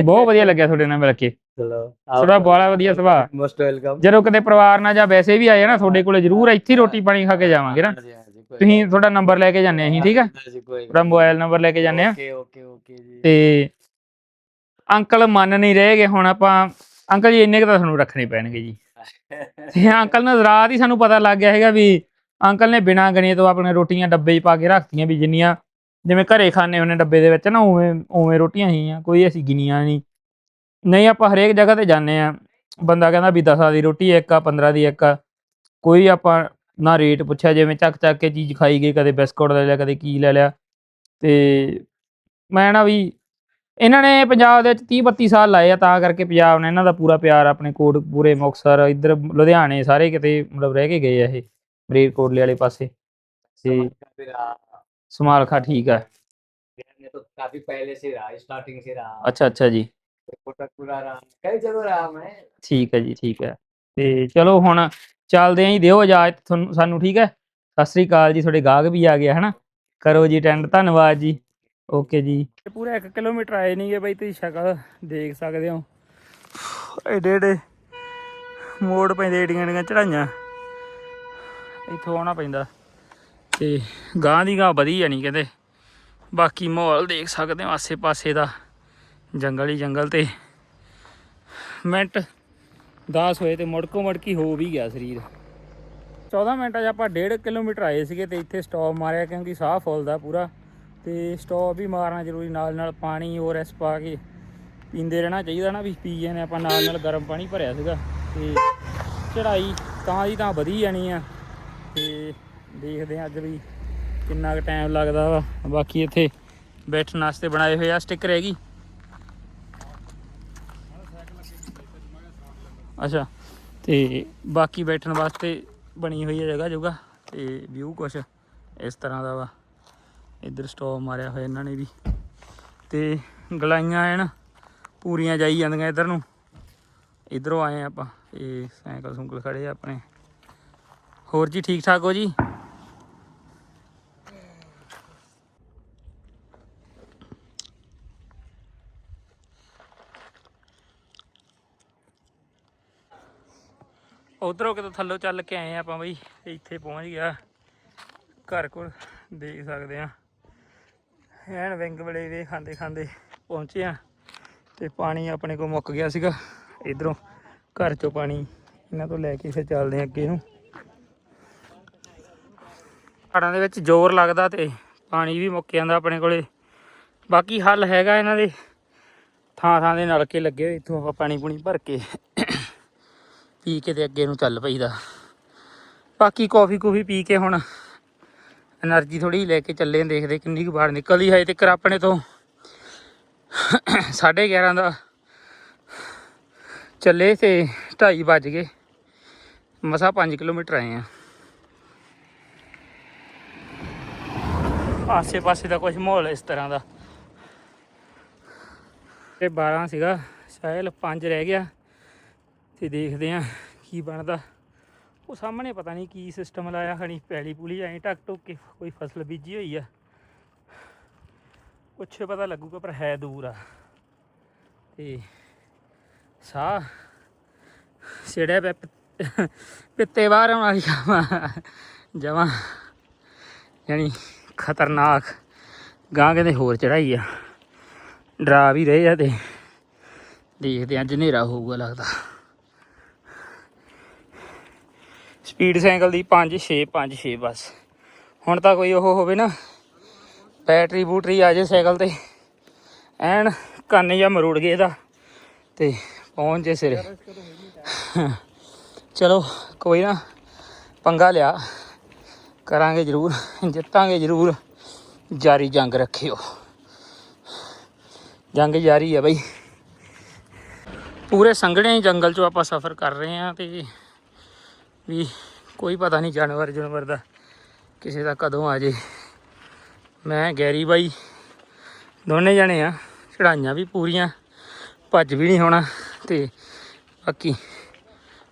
ਬਹੁਤ ਵਧੀਆ ਲੱਗਿਆ ਤੁਹਾਡੇ ਨਾਲ ਮਿਲ ਕੇ। ਚਲੋ ਤੁਹਾਡਾ ਬੜਾ ਵਧੀਆ ਸੁਭਾਅ। ਮੋਸਟ ਵੈਲਕਮ ਜਦੋਂ ਕਦੇ ਪਰਿਵਾਰ ਨਾਲ ਜਾਂ ਵੈਸੇ ਵੀ ਆਏ ਨਾ ਤੁਹਾਡੇ ਕੋਲੇ ਜ਼ਰੂਰ ਇੱਥੇ ਰੋਟੀ ਪਾਣੀ ਖਾ ਕੇ ਜਾਵਾਂਗੇ ਨਾ। ਤੁਸੀਂ ਤੁਹਾਡਾ ਨੰਬਰ ਲੈ ਕੇ ਜਾਂਦੇ ਅਸੀਂ ਠੀਕ ਆ? ਤੁਹਾਡਾ ਮੋਬਾਈਲ ਨੰਬਰ ਲੈ ਕੇ ਜਾਂਦੇ ਆ। ਓਕੇ ਓਕੇ ਓਕੇ ਜੀ। ਤੇ ਅੰਕਲ ਮੰਨ ਨਹੀਂ ਰਹੇਗੇ ਹੁਣ ਆਪਾਂ ਅੰਕਲ ਜੀ ਇੰਨੇ ਕੁ ਤਾਂ ਤੁਹਾਨੂੰ ਰੱਖਣੇ ਪੈਣਗੇ ਜੀ। ਤੇ ਅੰਕਲ ਨੂੰ ਰਾਤ ਹੀ ਸਾਨੂੰ ਪਤਾ ਲੱਗ ਗਿਆ ਹੈਗਾ ਵੀ ਅੰਕਲ ਨੇ ਬਿਨਾਂ ਗਣੇ ਤੋਂ ਆਪਣੇ ਰੋਟੀਆਂ ਡੱਬੇ 'ਚ ਪਾ ਕੇ ਰੱਖਤੀਆਂ ਵੀ ਜਿੰਨੀਆਂ ਜਿਵੇਂ ਘਰੇ ਖਾਣੇ ਉਹਨੇ ਡੱਬੇ ਦੇ ਵਿੱਚ ਨਾ ਉਵੇਂ ਉਵੇਂ ਰੋਟੀਆਂ ਹੀ ਆ ਕੋਈ ਅਸੀਂ ਗਿਣੀਆਂ ਨਹੀਂ। ਨਹੀਂ ਆਪਾਂ ਹਰੇਕ ਜਗ੍ਹਾ ਤੇ ਜਾਂਦੇ ਆ ਬੰਦਾ ਕਹਿੰਦਾ ਵੀ 10 ਦੀ ਰੋਟੀ ਇੱਕ ਆ 15 ਦੀ ਇੱਕ ਆ। ਕੋਈ ਆਪਾਂ ਨਾ ਰੇਟ ਪੁੱਛਿਆ ਜਿਵੇਂ ਚੱਕ ਚੱਕ ਕੇ ਚੀਜ਼ ਖਾਈ ਗਈ ਕਦੇ ਬਿਸਕੁਟ ਲੈ ਲਿਆ ਕਦੇ ਕੀ ਲੈ ਲਿਆ। ਤੇ ਮੈਂ ਨਾ ਵੀ ਇਹਨਾਂ ਨੇ ਪੰਜਾਬ ਦੇ ਵਿੱਚ 30 32 ਸਾਲ ਲਾਏ ਆ ਤਾਂ ਕਰਕੇ ਪੰਜਾਬ ਨੇ ਇਹਨਾਂ ਦਾ ਪੂਰਾ ਪਿਆਰ ਆਪਣੇ ਕੋਟ ਪੂਰੇ ਮੁਕਤਸਰ ਇੱਧਰ ਲੁਧਿਆਣੇ ਸਾਰੇ ਕਿਤੇ ਮਤਲਬ ਰਹਿ ਕੇ ਗਏ ਆ ਇਹ ਮਰੀਰਕੋਟਲੇ ਵਾਲੇ ਪਾਸੇ ਤੇ ਸਮਾਲਖਾ ਠੀਕ ਆ तो काफी पहले से रहा स्टार्टिंग से रहा ਅੱਛਾ ਅੱਛਾ ਜੀ कोटकपुरा रहा कई जगह रहा मैं ਠੀਕ ਹੈ ਜੀ ਠੀਕ ਹੈ ਤੇ ਚਲੋ ਹੁਣ ਚੱਲਦੇ ਆਂ ਜੀ ਦਿਓ ਇਜਾਜ਼ਤ ਤੁਹਾਨੂੰ ਸਾਨੂੰ ਠੀਕ ਹੈ ਸਤਿ ਸ੍ਰੀ ਅਕਾਲ ਜੀ ਤੁਹਾਡੇ ਗਾਹਕ ਵੀ ਆ ਗਿਆ ਹਨਾ ਕਰੋ ਜੀ ਅਟੈਂਡ ਧੰਨਵਾਦ ਜੀ ਓਕੇ ਜੀ। ਪੂਰਾ 1 ਕਿਲੋਮੀਟਰ ਆਏ ਨਹੀਂਗੇ ਬਈ ਤੁਸੀਂ ਸ਼ਕਲ ਦੇਖ ਸਕਦੇ ਹੋ। ਏਡੇ ਏਡੇ ਮੋੜ ਪੈਂਦੇ ਏਡੀਆਂ ਏਡੀਆਂ ਚੜਾਈਆਂ। ਇੱਥੋਂ ਆਉਣਾ ਪੈਂਦਾ। ਤੇ ਗਾਂ ਦੀ ਗਾਂ ਵਧੀ ਜਾਣੀ ਕਹਿੰਦੇ ਬਾਕੀ ਮਾਹੌਲ ਦੇਖ ਸਕਦੇ ਹੋ ਆਸੇ ਪਾਸੇ ਦਾ ਜੰਗਲ ਹੀ ਜੰਗਲ ਤੇ। ਮਿੰਟ 10 ਹੋਏ ਤੇ ਮੁੜਕੋ ਮੁੜਕੀ ਹੋ ਵੀ ਗਿਆ ਸਰੀਰ। 14 ਮਿੰਟਾਂ 'ਚ ਆਪਾਂ 1.5 ਕਿਲੋਮੀਟਰ ਆਏ ਸੀਗੇ ਤੇ ਇੱਥੇ ਸਟਾਪ ਮਾਰਿਆ ਕਿਉਂਕਿ ਸਾਹ ਫੁੱਲਦਾ ਪੂਰਾ। ਤੇ ਸਟਾਪ ਵੀ ਮਾਰਨਾ ਜ਼ਰੂਰੀ, ਨਾਲ ਨਾਲ ਪਾਣੀ ਹੋਰ ਐਸ ਪਾ ਕੇ ਪੀਂਦੇ ਰਹਿਣਾ ਚਾਹੀਦਾ ਨਾ ਵੀ ਪੀ ਜਾਂਦੇ ਆਪਾਂ, ਨਾਲ ਨਾਲ ਗਰਮ ਪਾਣੀ ਭਰਿਆ ਸੀਗਾ ਤੇ ਚੜਾਈ ਤਾਂ ਦੀ ਤਾਂ ਵਧੀ ਜਾਣੀ ਆ ਤੇ ਦੇਖਦੇ ਆ ਅੱਜ ਵੀ ਕਿੰਨਾ ਕੁ ਟਾਈਮ ਲੱਗਦਾ ਵਾ। ਬਾਕੀ ਇੱਥੇ ਬੈਠਣ ਵਾਸਤੇ ਬਣਾਏ ਹੋਏ ਆ ਸਟicker ਹੈਗੀ। ਅੱਛਾ, ਤੇ ਬਾਕੀ ਬੈਠਣ ਵਾਸਤੇ ਬਣੀ ਹੋਈ ਹੈ ਜਗ੍ਹਾ ਜੁਗਾ ਤੇ ਵਿਊ ਕੁਛ ਇਸ ਤਰ੍ਹਾਂ ਦਾ ਵਾ। ਇੱਧਰ ਸਟਾਪ ਮਾਰਿਆ ਹੋਇਆ ਇਹਨਾਂ ਨੇ ਵੀ। ਤੇ ਗਲਾਈਆਂ ਐਨ ਪੂਰੀਆਂ ਜਾਈ ਜਾਂਦੀਆਂ ਇੱਧਰ ਨੂੰ। ਇੱਧਰੋਂ ਆਏ ਆ ਆਪਾਂ, ਇਹ ਸਾਈਕਲ ਸੁੰਕਲ ਖੜੇ ਆ ਆਪਣੇ। ਹੋਰ ਜੀ, ਠੀਕ ਠਾਕ ਹੋ ਜੀ? ਉਧਰੋਂ ਕਿਤੇ ਥੱਲੋਂ ਚੱਲ ਕੇ ਆਏ ਆਪਾਂ ਬਈ, ਇੱਥੇ ਪਹੁੰਚ ਗਿਆ। ਘਰ ਕੋਲ ਦੇਖ ਸਕਦੇ ਆ। ਐਨ ਵਿੰਗ ਬੜੇ ਵੇ ਖਾਂਦੇ ਖਾਂਦੇ ਪਹੁੰਚੇ ਆ ਤੇ ਪਾਣੀ ਆਪਣੇ ਕੋਲ ਮੁੱਕ ਗਿਆ ਸੀਗਾ। ਇਧਰੋਂ ਘਰ ਚੋਂ ਪਾਣੀ ਇਹਨਾਂ ਤੋਂ ਲੈ ਕੇ ਫਿਰ ਚੱਲਦੇ ਆ ਅੱਗੇ ਨੂੰ। ਪਹਾੜਾਂ ਦੇ ਵਿੱਚ ਜ਼ੋਰ ਲੱਗਦਾ ਤੇ ਪਾਣੀ ਵੀ ਮੁੱਕ ਜਾਂਦਾ ਆਪਣੇ ਕੋਲੇ। ਬਾਕੀ ਹੱਲ ਹੈਗਾ ਇਹਨਾਂ ਦੇ। ਥਾਂ ਥਾਂ ਦੇ ਨਲਕੇ ਲੱਗੇ ਹੋਏ, ਇੱਥੋਂ ਆਪਾਂ ਪਾਣੀ ਪੂਣੀ ਭਰ ਕੇ ਪੀ ਕੇ ਤੇ ਅੱਗੇ ਨੂੰ ਚੱਲ ਪਈਦਾ। ਬਾਕੀ ਕੌਫੀ ਕੂਫੀ ਪੀ ਕੇ ਹੁਣ એનર્ਜੀ ਥੋੜੀ ਲੈ ਕੇ ਚੱਲੇ, ਦੇਖਦੇ ਕਿੰਨੀ ਕੁ ਬਾਹਰ ਨਿਕਲਦੀ ਹੈ ਤੇ ਆਪਣੇ ਤੋਂ 11:30 ਦਾ ਚੱਲੇ ਤੇ 2:30 ਵੱਜ ਗਏ। ਮਸਾ 5 ਕਿਲੋਮੀਟਰ ਆਏ ਆ ਆਸੇ-ਪਾਸੇ ਦਾ ਕੁਝ ਮਾਹੌਲ ਇਸ ਤਰ੍ਹਾਂ ਦਾ। ਤੇ 12 ਸੀਗਾ, ਸ਼ਾਇਦ 5 ਰਹਿ ਗਿਆ। ਤੇ ਦੇਖਦੇ ਆ ਕੀ ਬਣਦਾ। ਉਹ ਸਾਹਮਣੇ ਪਤਾ ਨਹੀਂ ਕੀ ਸਿਸਟਮ ਲਾਇਆ, ਹਣੀ ਪੈਲੀ ਪੂਲੀ ਐਂ ਟਕ ਟੁਕ ਕੇ ਕੋਈ ਫਸਲ ਬੀਜੀ ਹੋਈ ਆ। ਕੁਛ ਪਤਾ ਲੱਗੂਗਾ ਪਰ ਹੈ ਦੂਰ ਆ। ਤੇ ਸਾਹ ਛੜਿਆ ਪਿਆ, ਪਿੱਤੇ ਬਾਹਰ ਆਉਣ ਵਾਲੀ ਜਮਾ ਯਾਨੀ ਖਤਰਨਾਕ, ਗਾਂ ਕਹਿੰਦੇ ਹੋਰ ਚੜਾਈ ਆ। ਡਰਾ ਵੀ ਰਹੇ ਆ ਤੇ ਦੇਖਦੇ ਅੱਜ ਹਨੇਰਾ ਹੋਊਗਾ ਲੱਗਦਾ। ਸਪੀਡ ਸਾਈਕਲ ਦੀ 5 6 5 6 ਬਸ। ਹੁਣ ਤਾਂ ਕੋਈ ਉਹ ਹੋਵੇ ਨਾ, ਬੈਟਰੀ ਬੂਟਰੀ ਆ ਜੇ ਸਾਈਕਲ ਤੇ, ਐਨ ਕੰਨ ਜਾਂ ਮਰੂੜ ਗਏ ਇਹਦਾ, ਤੇ ਪਹੁੰਚ ਜੇ ਸਿਰੇ। ਚਲੋ, ਕੋਈ ਨਾ, ਪੰਗਾ ਲਿਆ। ਕਰਾਂਗੇ ਜ਼ਰੂਰ, ਜਿੱਤਾਂਗੇ ਜ਼ਰੂਰ। ਜਾਰੀ ਜੰਗ ਰੱਖਿਓ। ਜੰਗ ਜਾਰੀ ਹੈ ਬਈ। ਪੂਰੇ ਸੰਘਣੇ ਜੰਗਲ ਚੋਂ ਆਪਾਂ ਸਫ਼ਰ ਕਰ ਰਹੇ ਹਾਂ ਤੇ ਵੀ ਕੋਈ ਪਤਾ ਨਹੀਂ ਜਾਨਵਰ ਜਾਨਵਰ ਦਾ ਕਿਸੇ ਦਾ ਕਦੋਂ ਆ ਜੇ। ਮੈਂ, ਗੈਰੀ ਬਾਈ, ਦੋਨੇ ਜਣੇ ਆ। ਚੜਾਈਆਂ ਵੀ ਪੂਰੀਆਂ, ਭੱਜ ਵੀ ਨਹੀਂ ਹੋਣਾ ਤੇ ਬਾਕੀ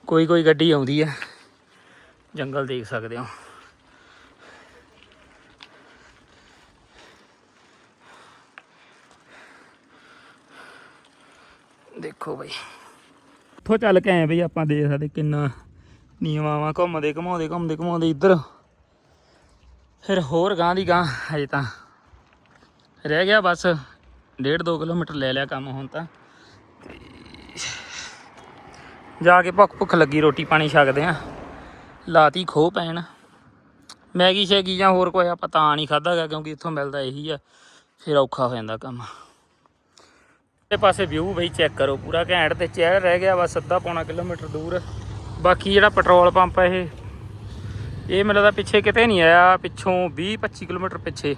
ਕੋਈ ਕੋਈ ਗੱਡੀ ਆਉਂਦੀ ਆ। ਜੰਗਲ ਦੇਖ ਸਕਦੇ ਹੋ। ਦੇਖੋ ਬਈ। ਉੱਥੋਂ ਚੱਲ ਕੇ ਆਏ ਬਈ, ਆਪਾਂ ਦੇਖ ਸਕਦੇ ਕਿੰਨਾ ਨੀਵਾਂ ਘੁੰਮਦੇ ਘੁਮਾਉਂਦੇ ਘੁੰਮਦੇ ਘੁਮਾਉਂਦੇ ਇੱਧਰ। ਫਿਰ ਹੋਰ ਗਾਂ ਦੀ ਗਾਂ, ਹਜੇ ਤਾਂ। ਰਹਿ ਗਿਆ ਬਸ 1.5 2 ਕਿਲੋਮੀਟਰ ਲੈ ਲਿਆ ਕੰਮ ਹੁਣ ਤਾਂ। ਜਾ ਕੇ ਭੁੱਖ ਭੁੱਖ ਲੱਗੀ, ਰੋਟੀ ਪਾਣੀ ਛਕਦੇ ਆ। ਲਾਤੀ ਖੋ ਪੈਣ। ਮੈਗੀ ਸ਼ੈਗੀ ਜਾਂ ਹੋਰ ਕੋਈ ਆਪਾਂ ਤਾਂ ਨਹੀਂ ਖਾਦਾਗਾ ਕਿਉਂਕਿ ਇੱਥੋਂ ਮਿਲਦਾ ਇਹੀ ਆ। ਫਿਰ ਔਖਾ ਹੋ ਜਾਂਦਾ ਕੰਮ। ਇਹ ਪਾਸੇ ਵਿਊ ਬਈ ਚੈੱਕ ਕਰੋ, ਪੂਰਾ ਘੈਂਟ ਤੇ ਚਹਿਰ ਰਹਿ ਗਿਆ ਬਸ, ਅੱਧਾ ਪੌਣਾ ਕਿਲੋਮੀਟਰ ਦੂਰ। ਬਾਕੀ ਜਿਹੜਾ ਪੈਟਰੋਲ ਪੰਪ ਹੈ ਇਹ ਇਹ ਮੈਨੂੰ ਲੱਗਦਾ ਪਿੱਛੇ ਕਿਤੇ ਨਹੀਂ ਆਇਆ, ਪਿੱਛੋਂ 20 25 ਕਿਲੋਮੀਟਰ ਪਿੱਛੇ।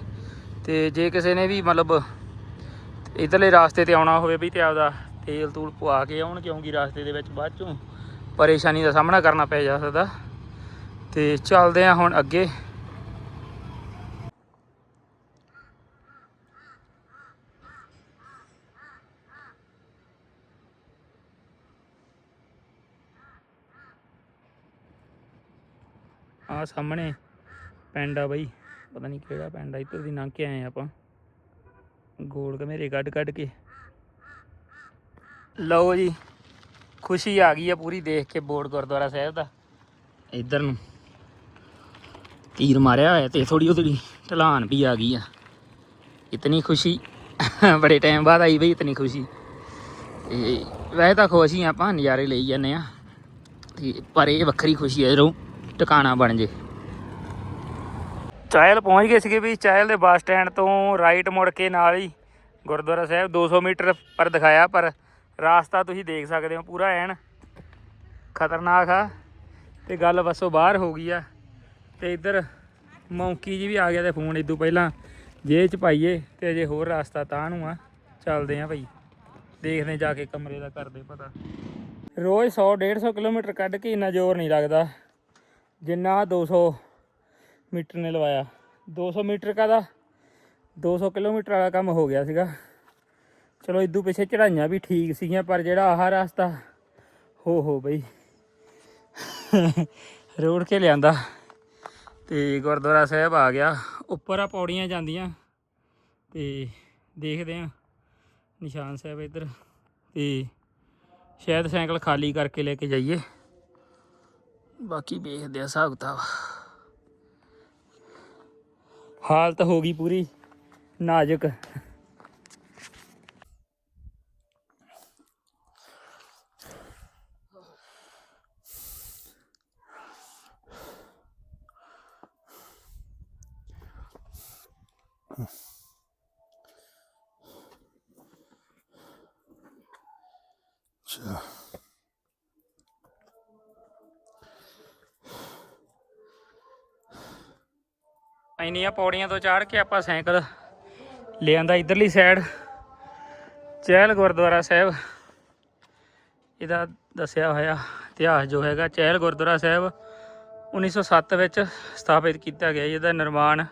ਤੇ ਜੇ ਕਿਸੇ ਨੇ ਵੀ ਮਤਲਬ ਇਧਰਲੇ ਰਾਸਤੇ ਤੇ ਆਉਣਾ ਹੋਵੇ ਵੀ ਤੇ ਆਪਦਾ ਤੇਲ ਤੂਲ ਪਵਾ ਕੇ ਆਉਣ, ਕਿਉਂਕਿ ਰਾਸਤੇ ਦੇ ਵਿੱਚ ਬਾਅਦ ਚੋਂ ਪਰੇਸ਼ਾਨੀ ਦਾ ਸਾਹਮਣਾ ਕਰਨਾ ਪੈ ਜਾ ਸਕਦਾ। ਤੇ ਚੱਲਦੇ ਆ ਹੁਣ ਅੱਗੇ। ਆ ਸਾਹਮਣੇ ਪਿੰਡ ਆ ਬਈ। ਪਤਾ ਨਹੀਂ ਕਿਹੜਾ ਪਿੰਡ ਆ, ਇੱਧਰ ਦੀ ਲੰਘ ਕੇ ਆਏ ਆਪਾਂ। ਗੋਲ ਘਮੇਰੇ ਕੱਢ ਕੱਢ ਕੇ। ਲਓ ਜੀ, ਖੁਸ਼ੀ ਆ ਗਈ ਆ ਪੂਰੀ ਦੇਖ ਕੇ ਬੋਰਡ ਗੁਰਦੁਆਰਾ ਸਾਹਿਬ ਦਾ। ਇੱਧਰ ਨੂੰ ਤੀਰ ਮਾਰਿਆ ਹੋਇਆ ਤੇ ਥੋੜੀ ਉਹਦੀ ਢਲਾਨ ਵੀ ਆ ਗਈ ਆ। ਇਤਨੀ ਖੁਸ਼ੀ, ਬੜੇ ਟਾਈਮ ਬਾਅਦ ਆਈ ਬਈ ਇਤਨੀ ਖੁਸ਼ੀ। ਤੇ ਵੈਸੇ ਤਾਂ ਖੁਸ਼ ਹੀ ਆਪਾਂ, ਨਜ਼ਾਰੇ ਲਈ ਜਾਂਦੇ ਆ। ਤੇ ਪਰ ਇਹ ਵੱਖਰੀ ਖੁਸ਼ੀ ਹੈ ਜਦੋਂ ਟਿਕਾਣਾ ਬਣ ਜੇ। ਚਾਹਲ ਪਹੁੰਚ ਗਏ ਸੀਗੇ ਵੀ ਚਾਹਲ ਦੇ ਬੱਸ ਸਟੈਂਡ ਤੋਂ ਰਾਈਟ ਮੁੜ ਕੇ ਨਾਲ ਹੀ ਗੁਰਦੁਆਰਾ ਸਾਹਿਬ 200 ਮੀਟਰ ਪਰ ਦਿਖਾਇਆ, ਪਰ ਰਾਸਤਾ ਤੁਸੀਂ ਦੇਖ ਸਕਦੇ ਹੋ, ਪੂਰਾ ਐਨ ਖਤਰਨਾਕ ਆ। ਤੇ ਗੱਲ ਵਸੋਂ ਬਾਹਰ ਹੋ ਗਈ ਆ, ਤੇ ਇੱਧਰ ਮੌਂਕੀ ਜੀ ਵੀ ਆ ਗਿਆ ਤੇ ਫੋਨ ਇਦੋਂ ਪਹਿਲਾਂ ਜੇ ਚ ਪਾਈਏ, ਤੇ ਅਜੇ ਹੋਰ ਰਾਸਤਾ ਤਾਂ ਨੂੰ ਆ। ਚੱਲਦੇ ਆ ਭਾਈ ਦੇਖਦੇ ਜਾ ਕੇ ਕਮਰੇ ਦਾ ਕਰਦੇ ਪਤਾ। ਰੋਜ਼ 100 150 ਕਿਲੋਮੀਟਰ ਕੱਢ ਕੇ ਇੰਨਾ ਜ਼ੋਰ ਨਹੀਂ ਲੱਗਦਾ। ਜਿੰਨਾ 200 ਮੀਟਰ ਨੇ ਲਵਾਇਆ। 200 ਮੀਟਰ ਕਾ 200 ਕਿਲੋਮੀਟਰ ਵਾਲਾ ਕੰਮ ਹੋ ਗਿਆ ਸੀਗਾ। ਚਲੋ ਇਦੋਂ ਪਿੱਛੇ ਚੜਾਈਆਂ ਵੀ ਠੀਕ ਸੀਗੀਆਂ, ਪਰ ਜਿਹੜਾ ਆਹ ਰਸਤਾ, ਹੋ ਹੋ ਬਈ। ਰੋੜ ਕੇ ਲਿਆਂਦਾ। ਤੇ ਗੁਰਦੁਆਰਾ ਸਾਹਿਬ ਆ ਗਿਆ। ਉੱਪਰ ਆ ਪੌੜੀਆਂ ਜਾਂਦੀਆਂ। ਤੇ ਦੇਖਦੇ ਆ ਨਿਸ਼ਾਨ ਸਾਹਿਬ ਇੱਧਰ। ਤੇ ਸ਼ਾਇਦ ਸਾਈਕਲ ਖਾਲੀ ਕਰਕੇ ਲੈ ਕੇ ਜਾਈਏ। ਬਾਕੀ ਵੇਖਦੇ ਆ ਹਿਸਾਬ ਕਿਤਾਬ। ਹਾਲਤ ਹੋ ਗਈ ਪੂਰੀ ਨਾਜ਼ੁਕ। ਅੱਛਾ। ਇੰਨੀਆਂ ਪੌੜੀਆਂ ਤੋਂ ਚੜ੍ਹ ਕੇ ਆਪਾਂ ਸਾਈਕਲ ਲਿਆਂਦਾ ਇਧਰਲੀ ਸਾਈਡ ਚਹਿਲ ਗੁਰਦੁਆਰਾ ਸਾਹਿਬ। ਇਹਦਾ ਦੱਸਿਆ ਹੋਇਆ ਇਤਿਹਾਸ ਜੋ ਹੈਗਾ, ਚਹਿਲ ਗੁਰਦੁਆਰਾ ਸਾਹਿਬ 1907 ਵਿੱਚ ਸਥਾਪਿਤ ਕੀਤਾ ਗਿਆ ਜੀ। ਇਹਦਾ ਨਿਰਮਾਣ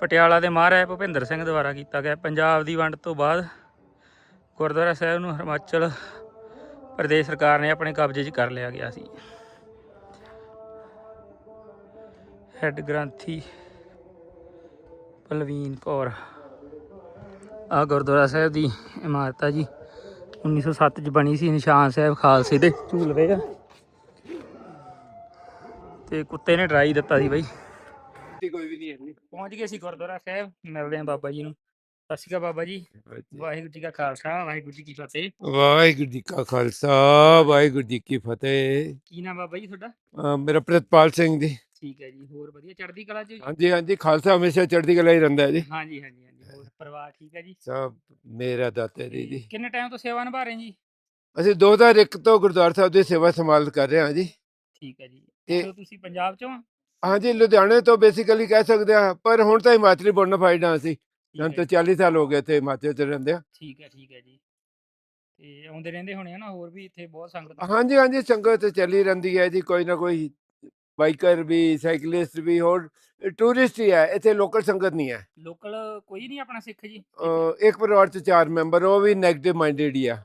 ਪਟਿਆਲਾ ਦੇ ਮਹਾਰਾਜਾ ਭੁਪਿੰਦਰ ਸਿੰਘ ਦੁਆਰਾ ਕੀਤਾ ਗਿਆ। ਪੰਜਾਬ ਦੀ ਵੰਡ ਤੋਂ ਬਾਅਦ ਗੁਰਦੁਆਰਾ ਸਾਹਿਬ ਨੂੰ ਹਿਮਾਚਲ ਪ੍ਰਦੇਸ਼ ਸਰਕਾਰ ਨੇ ਆਪਣੇ ਕਬਜ਼ੇ 'ਚ ਕਰ ਲਿਆ ਗਿਆ ਸੀ। ਹੈੱਡ ਗ੍ਰੰਥੀ ਪਲਵੀਨ ਕੌਰ। ਆ ਗੁਰਦੁਆਰਾ ਸਾਹਿਬ ਦੀ ਇਮਾਰਤ ਆ ਜੀ। 1907 ਚ ਬਣੀ ਸੀ ਨਿਸ਼ਾਨ ਸਾਹਿਬ ਖਾਲਸੇ ਦੇ ਝੂਲਵੇ ਆ ਤੇ ਕੁੱਤੇ ਨੇ ਡਰਾਈ ਦਿੱਤਾ ਸੀ ਬਾਈ। ਕੋਈ ਵੀ ਨਹੀਂ ਪਹੁੰਚ ਗਏ ਸੀ ਗੁਰਦੁਆਰਾ ਸਾਹਿਬ। ਮਿਲਦੇ ਆ ਬਾਬਾ ਜੀ ਨੂੰ। ਸਤਿ ਸ਼੍ਰੀ ਅਕਾਲ ਬਾਬਾ ਜੀ। ਵਾਹਿਗੁਰੂ ਜੀ। ਕਾ ਖਾਲਸਾ ਵਾਹਿਗੁਰੂ ਜੀ ਕੀ ਫਤਿਹ। ਵਾਹਿਗੁਰੂ ਜੀ ਕਾ ਖਾਲਸਾ ਵਾਹਿਗੁਰੂ ਜੀ ਕੀ ਫਤਿਹ। ਕੀ ਨਾਮ ਬਾਬਾ ਜੀ ਤੁਹਾਡਾ? ਮੇਰਾ ਪ੍ਰਤਪਾਲ ਸਿੰਘ ਜੀ। ਠੀਕ ਹੈ ਜੀ ਹੋਰ ਵਧੀਆ ਚੜ੍ਹਦੀ ਕਲਾ ਚ? ਹਾਂਜੀ ਹਾਂਜੀ ਖਾਲਸਾ ਹਮੇਸ਼ਾ ਚੜ੍ਹਦੀ ਕਲਾ ਹੀ ਰਹਿੰਦਾ ਹੈ ਜੀ। ਹਾਂਜੀ ਹਾਂਜੀ ਹਾਂਜੀ ਹੋਰ ਪਰਿਵਾਰ ਠੀਕ ਹੈ ਜੀ? ਸਭ ਮੇਰਾ ਦਾਤੇ ਦੀ ਤੇ ਜੀ। ਕਿੰਨੇ ਟਾਈਮ ਤੋਂ ਸੇਵਾ ਨਿਭਾ ਰਹੇ ਜੀ? ਅਸੀਂ 2001 ਤੋਂ ਗੁਰਦੁਆਰਾ ਸਾਹਿਬ ਦੀ ਸੇਵਾ ਸੰਭਾਲ ਕਰ ਰਹੇ ਹਾਂ ਜੀ। ਠੀਕ ਹੈ ਜੀ ਤੇ- ਤੇ ਤੁਸੀਂ ਪੰਜਾਬ ਚੋਂ ਆ? ਹਾਂਜੀ ਲੁਧਿਆਣੇ ਤੋਂ ਬੇਸਿਕਲੀ ਕਹਿ ਸਕਦੇ ਹਾਂ ਪਰ ਹੁਣ ਤਾਂ ਹਿਮਾਚਲੀ ਬੋਨਾਫਾਈਡ ਹਾਂ ਅਸੀਂ। ਹੈ ਤਾਂ ਜੀ, 40 ਸਾਲ ਹੋ ਗਏ ਇੱਥੇ ਹਿਮਾਚਲ ਚ ਰਹਿੰਦੇ ਆ ਠੀਕ ਹੈ ਠੀਕ ਹੈ ਜੀ। ਤੇ ਆਉਂਦੇ ਰਹਿੰਦੇ ਹੋਣੇ ਆ ਨਾ ਹੋਰ ਵੀ ਇੱਥੇ ਬਹੁਤ ਸੰਗਤ ਹਾਂਜੀ ਹਾਂਜੀ ਸੰਗਤ ਚੱਲੀ ਰਹਿੰਦੀ ਹੈ ਜੀ ਕੋਈ ਨਾ ਕੋਈ ਬਾਈਕਰ ਵੀ ਸਾਈਕਲਿਸਟ ਵੀ ਹੋਰ ਟੂਰਿਸਟ ਹੀ ਹੈ ਇੱਥੇ ਲੋਕਲ ਸੰਗਤ ਨਹੀਂ ਹੈ। ਲੋਕਲ ਕੋਈ ਨਹੀਂ ਆਪਣਾ ਸਿੱਖ ਜੀ ਅਹ ਇੱਕ ਪਰਿਵਾਰ ਚ ਚਾਰ ਮੈਂਬਰ ਉਹ ਵੀ 네ਗੇਟਿਵ ਮਾਈਂਡਡ ਹੀ ਆ।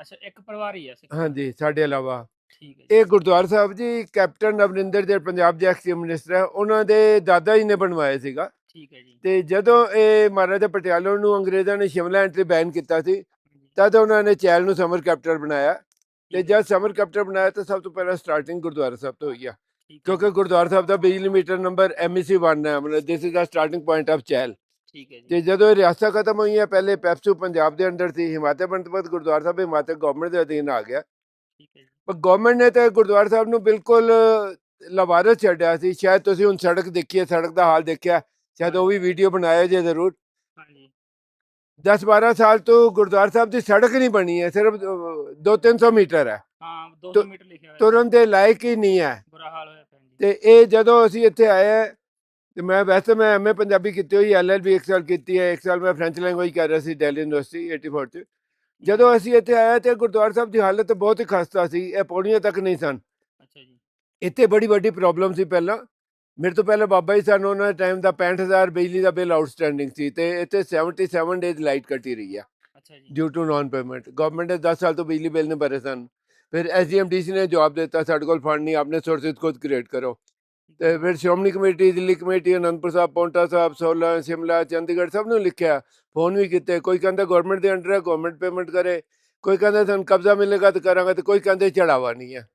ਅੱਛਾ ਇੱਕ ਪਰਿਵਾਰ ਹੀ ਆ ਸਿੱਖ ਹਾਂਜੀ ਸਾਡੇ ਇਲਾਵਾ। ਠੀਕ ਹੈ ਜੀ। ਇਹ ਗੁਰਦੁਆਰਾ ਸਾਹਿਬ ਜੀ ਕੈਪਟਨ ਅਮਰਿੰਦਰ ਦੇ ਪੰਜਾਬ ਦੇ ਐਕਸ ਮਿਨਿਸਟਰ ਹੈ ਉਹਨਾਂ ਦੇ ਦਾਦਾ ਜੀ ਨੇ ਬਣਵਾਇਆ ਸੀਗਾ। ਠੀਕ ਹੈ ਜੀ। ਤੇ ਜਦੋਂ ਇਹ ਮਹਾਰਾਜਾ ਪਟਿਆਲਾ ਨੂੰ ਅੰਗਰੇਜ਼ਾਂ ਨੇ ਸ਼ਿਮਲਾ ਐਂਟਰੀ ਬੈਨ ਕੀਤਾ ਸੀ ਤਦ ਉਹਨਾਂ ਨੇ ਚੈਲ ਨੂੰ ਸਮਰ ਕੈਪਟਨ ਬਣਾਇਆ। ਤੇ ਜਦ ਸਮਰ ਕੈਪਟਨ ਬਣਾਇਆ ਤਾਂ ਸਭ ਤੋਂ ਪਹਿਲਾਂ ਸਟਾਰਟਿੰਗ ਗੁਰਦੁਆਰਾ ਸਾਹਿਬ ਤੋਂ ਹੋਈ ਆ। ਕਿਉਂਕਿ ਗੁਰਦੁਆਰਾ ਸਾਹਿਬ ਦਾ ਬਿਜਲੀ ਮੀਟਰ ਨੰਬਰ ਐਮਈਸੀ 1 ਹੈ ਮਤਲਬ this is the starting point of ਚੈਲ ਠੀਕ ਹੈ ਜੀ। ਤੇ ਜਦੋਂ ਇਹ ਰਿਆਸਤਾਂ ਖਤਮ ਹੋਈਆਂ ਪਹਿਲੇ ਪੈਪਸੂ ਪੰਜਾਬ ਦੇ ਅੰਡਰ ਸੀ ਹਿਮਾਚਲ ਬੰਤਪਤ ਗੁਰਦੁਆਰਾ ਸਾਹਿਬ ਹਿਮਾਚਲ ਗਵਰਨਮੈਂਟ ਦੇ ਅਧੀਨ ਆ ਗਿਆ। ਠੀਕ ਹੈ ਜੀ। ਪਰ ਗਵਰਨਮੈਂਟ ਨੇ ਤਾਂ ਗੁਰਦੁਆਰਾ ਸਾਹਿਬ ਨੂੰ ਬਿਲਕੁਲ ਲਵਾਰਸ ਛੱਡਿਆ ਸੀ। ਸ਼ਾਇਦ ਤੁਸੀਂ ਹੁਣ ਸੜਕ ਦੇਖੀ ਹੈ ਸੜਕ ਦਾ ਹਾਲ ਦੇਖਿਆ ਸ਼ਾਇਦ ਉਹ ਵੀ ਵੀਡੀਓ ਬਣਾਇਆ ਜੇ ਜ਼ਰੂਰ। ਹਾਂਜੀ। 10 12 ਸਾਲ ਤੋਂ ਗੁਰਦੁਆਰਾ ਸਾਹਿਬ ਦੀ ਸੜਕ ਨਹੀਂ ਬਣੀ ਹੈ ਸਿਰਫ 2-300 ਮੀਟਰ ਹੈ। ਹਾਂ 200 ਤੁ- ਮੀਟਰ ਲਿਖਿਆ ਹੋਇਆ ਤੁਰਨ ਦੇ ਲਾਇਕ ਹੀ ਨਹੀਂ ਹੈ। ਬੁਰਾ ਹਾਲ ਹੋਇਆ ਪਿਆ ਜੀ। ਤੇ ਇਹ ਜਦੋਂ ਅਸੀਂ ਇੱਥੇ ਆਏ ਤੇ ਮੈਂ ਵੈਸੇ ਮੈਂ ਐਮਏ ਪੰਜਾਬੀ ਕੀਤੀ ਹੋਈ ਐਲਐਲਬੀ ਇੱਕ ਸਾਲ ਕੀਤੀ ਹੈ ਇੱਕ ਸਾਲ ਮੈਂ ਫ੍ਰੈਂਚ ਲੈਂਗੁਏਜ ਕਰ ਰਿਹਾ ਸੀ ਦਿੱਲੀ ਯੂਨੀਵਰਸਿਟੀ 84 ਚ। ਜਦੋਂ ਅਸੀਂ ਇੱਥੇ ਆਏ ਤੇ ਗੁਰਦੁਆਰਾ ਸਾਹਿਬ ਦੀ ਹਾਲਤ ਬਹੁਤ ਹੀ ਖਸਤਾ ਸੀ ਇਹ ਪੌੜੀਆਂ ਤੱਕ ਨਹੀਂ ਸਨ। ਅੱਛਾ ਜੀ। ਇੱਥੇ ਬੜੀ ਵੱਡੀ ਪ੍ਰੋਬਲਮ ਸੀ ਪਹਿਲਾਂ। ਮੇਰੇ ਤੋਂ ਪਹਿਲਾਂ ਬਾਬਾ ਜੀ ਸਨ ਉਹਨਾਂ ਦੇ ਟਾਈਮ ਦਾ 65000 ਬਿਜਲੀ ਦਾ ਬਿੱਲ ਆਊਟਸਟੈਂਡਿੰਗ ਸੀ ਤੇ ਇੱਥੇ 77 ਡੇਜ਼ ਲਾਈਟ ਕੱਟੀ ਰਹੀ ਆ ਅੱਛਾ ਜੀ। Due to non payment government ਨੇ 10 ਸਾਲ ਤੋਂ ਬਿਜਲੀ ਬਿੱਲ ਨਹੀਂ ਭਰੇ ਸਨ। ਫਿਰ ਐਸਡੀਐਮਡੀਸੀ ਨੇ ਜਵਾਬ ਦਿੱਤਾ ਸਾਡੇ ਕੋਲ ਫੰਡ ਨਹੀਂ ਆਪਣੇ ਸੋਰਸਿਸ ਖੁਦ ਕ੍ਰੀਏਟ ਕਰੋ। ਤੇ ਫਿਰ ਸ਼੍ਰੋਮਣੀ ਕਮੇਟੀ ਦਿੱਲੀ ਕਮੇਟੀ ਅਨੰਦਪੁਰ ਸਾਹਿਬ ਪੌਂਟਾ ਸਾਹਿਬ ਸੋਲਾ ਸ਼ਿਮਲਾ ਚੰਡੀਗੜ੍ਹ ਸਭ ਨੂੰ ਲਿਖਿਆ ਫੋਨ ਵੀ ਕੀਤੇ। ਕੋਈ ਕਹਿੰਦਾ ਗਵਰਨਮੈਂਟ ਦੇ ਅੰਡਰ ਹੈ ਗਵਰਨਮੈਂਟ ਪੇਮੈਂਟ ਕਰੇ। ਕੋਈ ਕਹਿੰਦਾ ਸਾਨੂੰ ਕਬਜ਼ਾ ਮਿਲੇਗਾ ਤਾਂ ਕਰਾਂਗੇ ਤੇ ਕੋਈ ਕਹਿੰਦੇ ਚੜਾਵਾ ਨਹੀਂ ਹੈ।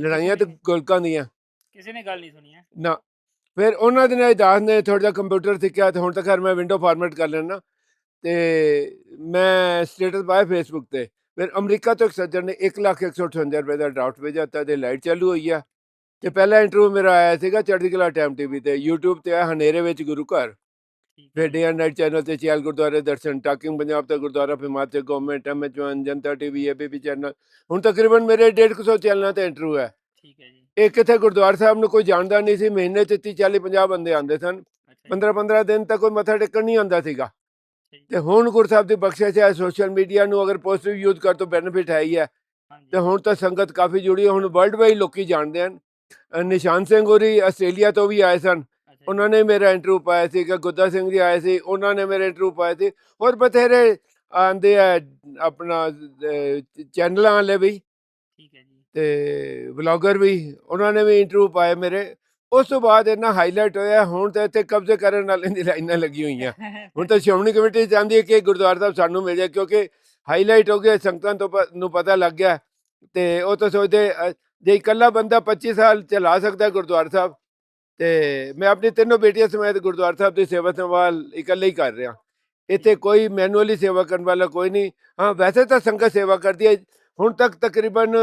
ਲੜਾਈਆਂ ਤੇ ਗੋਲਕਾਂ ਦੀਆਂ। ਕਿਸੇ ਨੇ ਗੱਲ ਨਹੀਂ ਸੁਣੀ ਹੈ। ਨਾ। ਫਿਰ ਉਹਨਾਂ ਦੇ ਨਾਲ ਦਾਸ ਨੇ ਥੋੜਾ ਜਿਹਾ ਕੰਪਿਊਟਰ ਸਿੱਖਿਆ ਤੇ ਹੁਣ ਤੱਕ ਖੈਰ ਮੈਂ ਵਿੰਡੋ ਫਾਰਮੈਟ ਕਰ ਲੈਣਾ ਤੇ ਮੈਂ ਸਟੇਟਸ ਪਾਇਆ ਫੇਸਬੁੱਕ ਤੇ। ਫਿਰ ਅਮਰੀਕਾ ਤੋਂ ਇੱਕ ਸੱਜਣ ਨੇ 1,158 ਰੁਪਏ ਦਾ ਡਰਾਫਟ ਭੇਜਿਆ ਤਾਂ ਦੇ ਲਾਈਟ ਚਾਲੂ ਹੋਈ ਆ। ਤੇ ਪਹਿਲਾ ਇੰਟਰਵਿਊ ਮੇਰਾ ਆਇਆ ਸੀਗਾ ਚੜ੍ਹਦੀ ਕਲਾ ਟਾਈਮ ਟੀਵੀ ਤੇ YouTube ਤੇ ਆ ਹਨੇਰੇ ਵਿੱਚ ਗੁਰੂ ਘਰ। ਫਿਰ ਡੇ ਐਂਡ ਨਾਈਟ ਚੈਨਲ ਤੇ ਚਿਆਲ ਗੁਰਦੁਆਰੇ ਦਰਸ਼ਨ ਟਾਕਿੰਗ ਪੰਜਾਬ ਤੇ gurdwara Himachal government MH one Janta TV ABP channel. ਹੁਣ ਤਕਰੀਬਨ ਮੇਰੇ 150 ਚੈਨਲਾਂ ਤੇ ਇੰਟਰਵਿਊ ਹੈ। ਠੀਕ ਹੈ ਜੀ। ਇਹ ਕਿਥੇ ਗੁਰਦੁਆਰਾ ਸਾਹਿਬ ਨੂੰ ਕੋਈ ਜਾਣਦਾ ਨਹੀਂ ਸੀ ਮਹੀਨੇ ਚ 30 40 50 ਬੰਦੇ ਆਉਂਦੇ ਸਨ। ਅੱਛਾ ਜੀ, 15 15 ਦਿਨ ਤੱਕ ਕੋਈ ਮੱਥਾ ਟੇਕਣ ਨਹੀਂ ਆਉਂਦਾ ਸੀਗਾ। ਤੇ ਹੁਣ ਗੁਰਸਾਹਿਬ ਦੀ ਬਖਸ਼ਿਸ਼ ਹੈ ਸੋਸ਼ਲ ਮੀਡੀਆ ਨੂੰ ਅਗਰ ਪੋਜ਼ਿਟਿਵ ਯੂਜ਼ ਕਰ ਤੋਂ ਬੈਨੀਫਿਟ ਹੈ ਹੀ ਤੇ ਹੁਣ ਤਾਂ ਸੰਗਤ ਕਾਫੀ ਜੁੜੀ ਹੈ ਹੁਣ ਵਰਲਡ ਵਾਈਡ ਲੋਕੀ ਜਾਣਦੇ ਹਨ। ਨਿਸ਼ਾਨ ਸਿੰਘ ਹੋਰੀ ਆਸਟ੍ਰੇਲੀਆ ਤੋਂ ਵੀ ਆਏ ਸਨ। ਉਹਨਾਂ ਨੇ ਮੇਰਾ ਇੰਟਰਵਿਊ ਪਾਇਆ ਸੀ ਕਿ ਗੁੱਦਾ ਸਿੰਘ ਜੀ ਆਏ ਸੀ ਉਹਨਾਂ ਨੇ ਮੇਰਾ ਇੰਟਰਵਿਊ ਪਾਇਆ ਸੀ। ਹੋਰ ਬਥੇਰੇ ਆਂਦੇ ਆ ਆਪਣਾ ਚੈਨਲਾਂ ਵਾਲੇ ਵੀ ਠੀਕ ਹੈ ਜੀ। ਤੇ ਵਲੌਗਰ ਵੀ ਉਹਨਾਂ ਨੇ ਵੀ ਇੰਟਰਵਿਊ ਪਾਏ ਮੇਰੇ। ਉਸ ਤੋਂ ਬਾਅਦ ਇਹਨਾਂ ਹਾਈਲਾਈਟ ਹੋਇਆ ਹੁਣ ਤਾਂ ਇੱਥੇ ਕਬਜ਼ੇ ਕਰਨ ਵਾਲੇ ਦੀ ਲਾਈਨਾਂ ਲੱਗੀ ਹੋਈਆਂ। ਹੁਣ ਤਾਂ ਸ਼੍ਰੋਮਣੀ ਕਮੇਟੀ ਚਾਹੁੰਦੀ ਹੈ ਕਿ ਗੁਰਦੁਆਰਾ ਸਾਹਿਬ ਸਾਨੂੰ ਮਿਲ ਜਾਏ ਕਿਉਂਕਿ ਹਾਈਲਾਈਟ ਹੋ ਗਿਆ ਸੰਗਤਾਂ ਤੋਂ ਨੂੰ ਪਤਾ ਲੱਗ ਗਿਆ। ਤੇ ਉਹ ਤਾਂ ਸੋਚਦੇ ਜੇ ਇਕੱਲਾ ਬੰਦਾ 25 ਸਾਲ ਚਲਾ ਸਕਦਾ ਗੁਰਦੁਆਰਾ ਸਾਹਿਬ ਤੇ ਮੈਂ ਆਪਣੀ ਤਿੰਨੋਂ ਬੇਟੀਆਂ ਸਮੇਤ ਗੁਰਦੁਆਰਾ ਸਾਹਿਬ ਦੀ ਸੇਵਾ ਸੰਭਾਲ ਇਕੱਲੇ ਹੀ ਕਰ ਰਿਹਾ। ਇੱਥੇ ਕੋਈ ਮੈਨੂਅਲੀ ਸੇਵਾ ਕਰਨ ਵਾਲਾ ਕੋਈ ਨਹੀਂ। ਹਾਂ ਵੈਸੇ ਤਾਂ ਸੰਗਤ ਸੇਵਾ ਕਰਦੀ ਹੈ। ਹੁਣ ਤੱਕ ਤਕਰੀਬਨ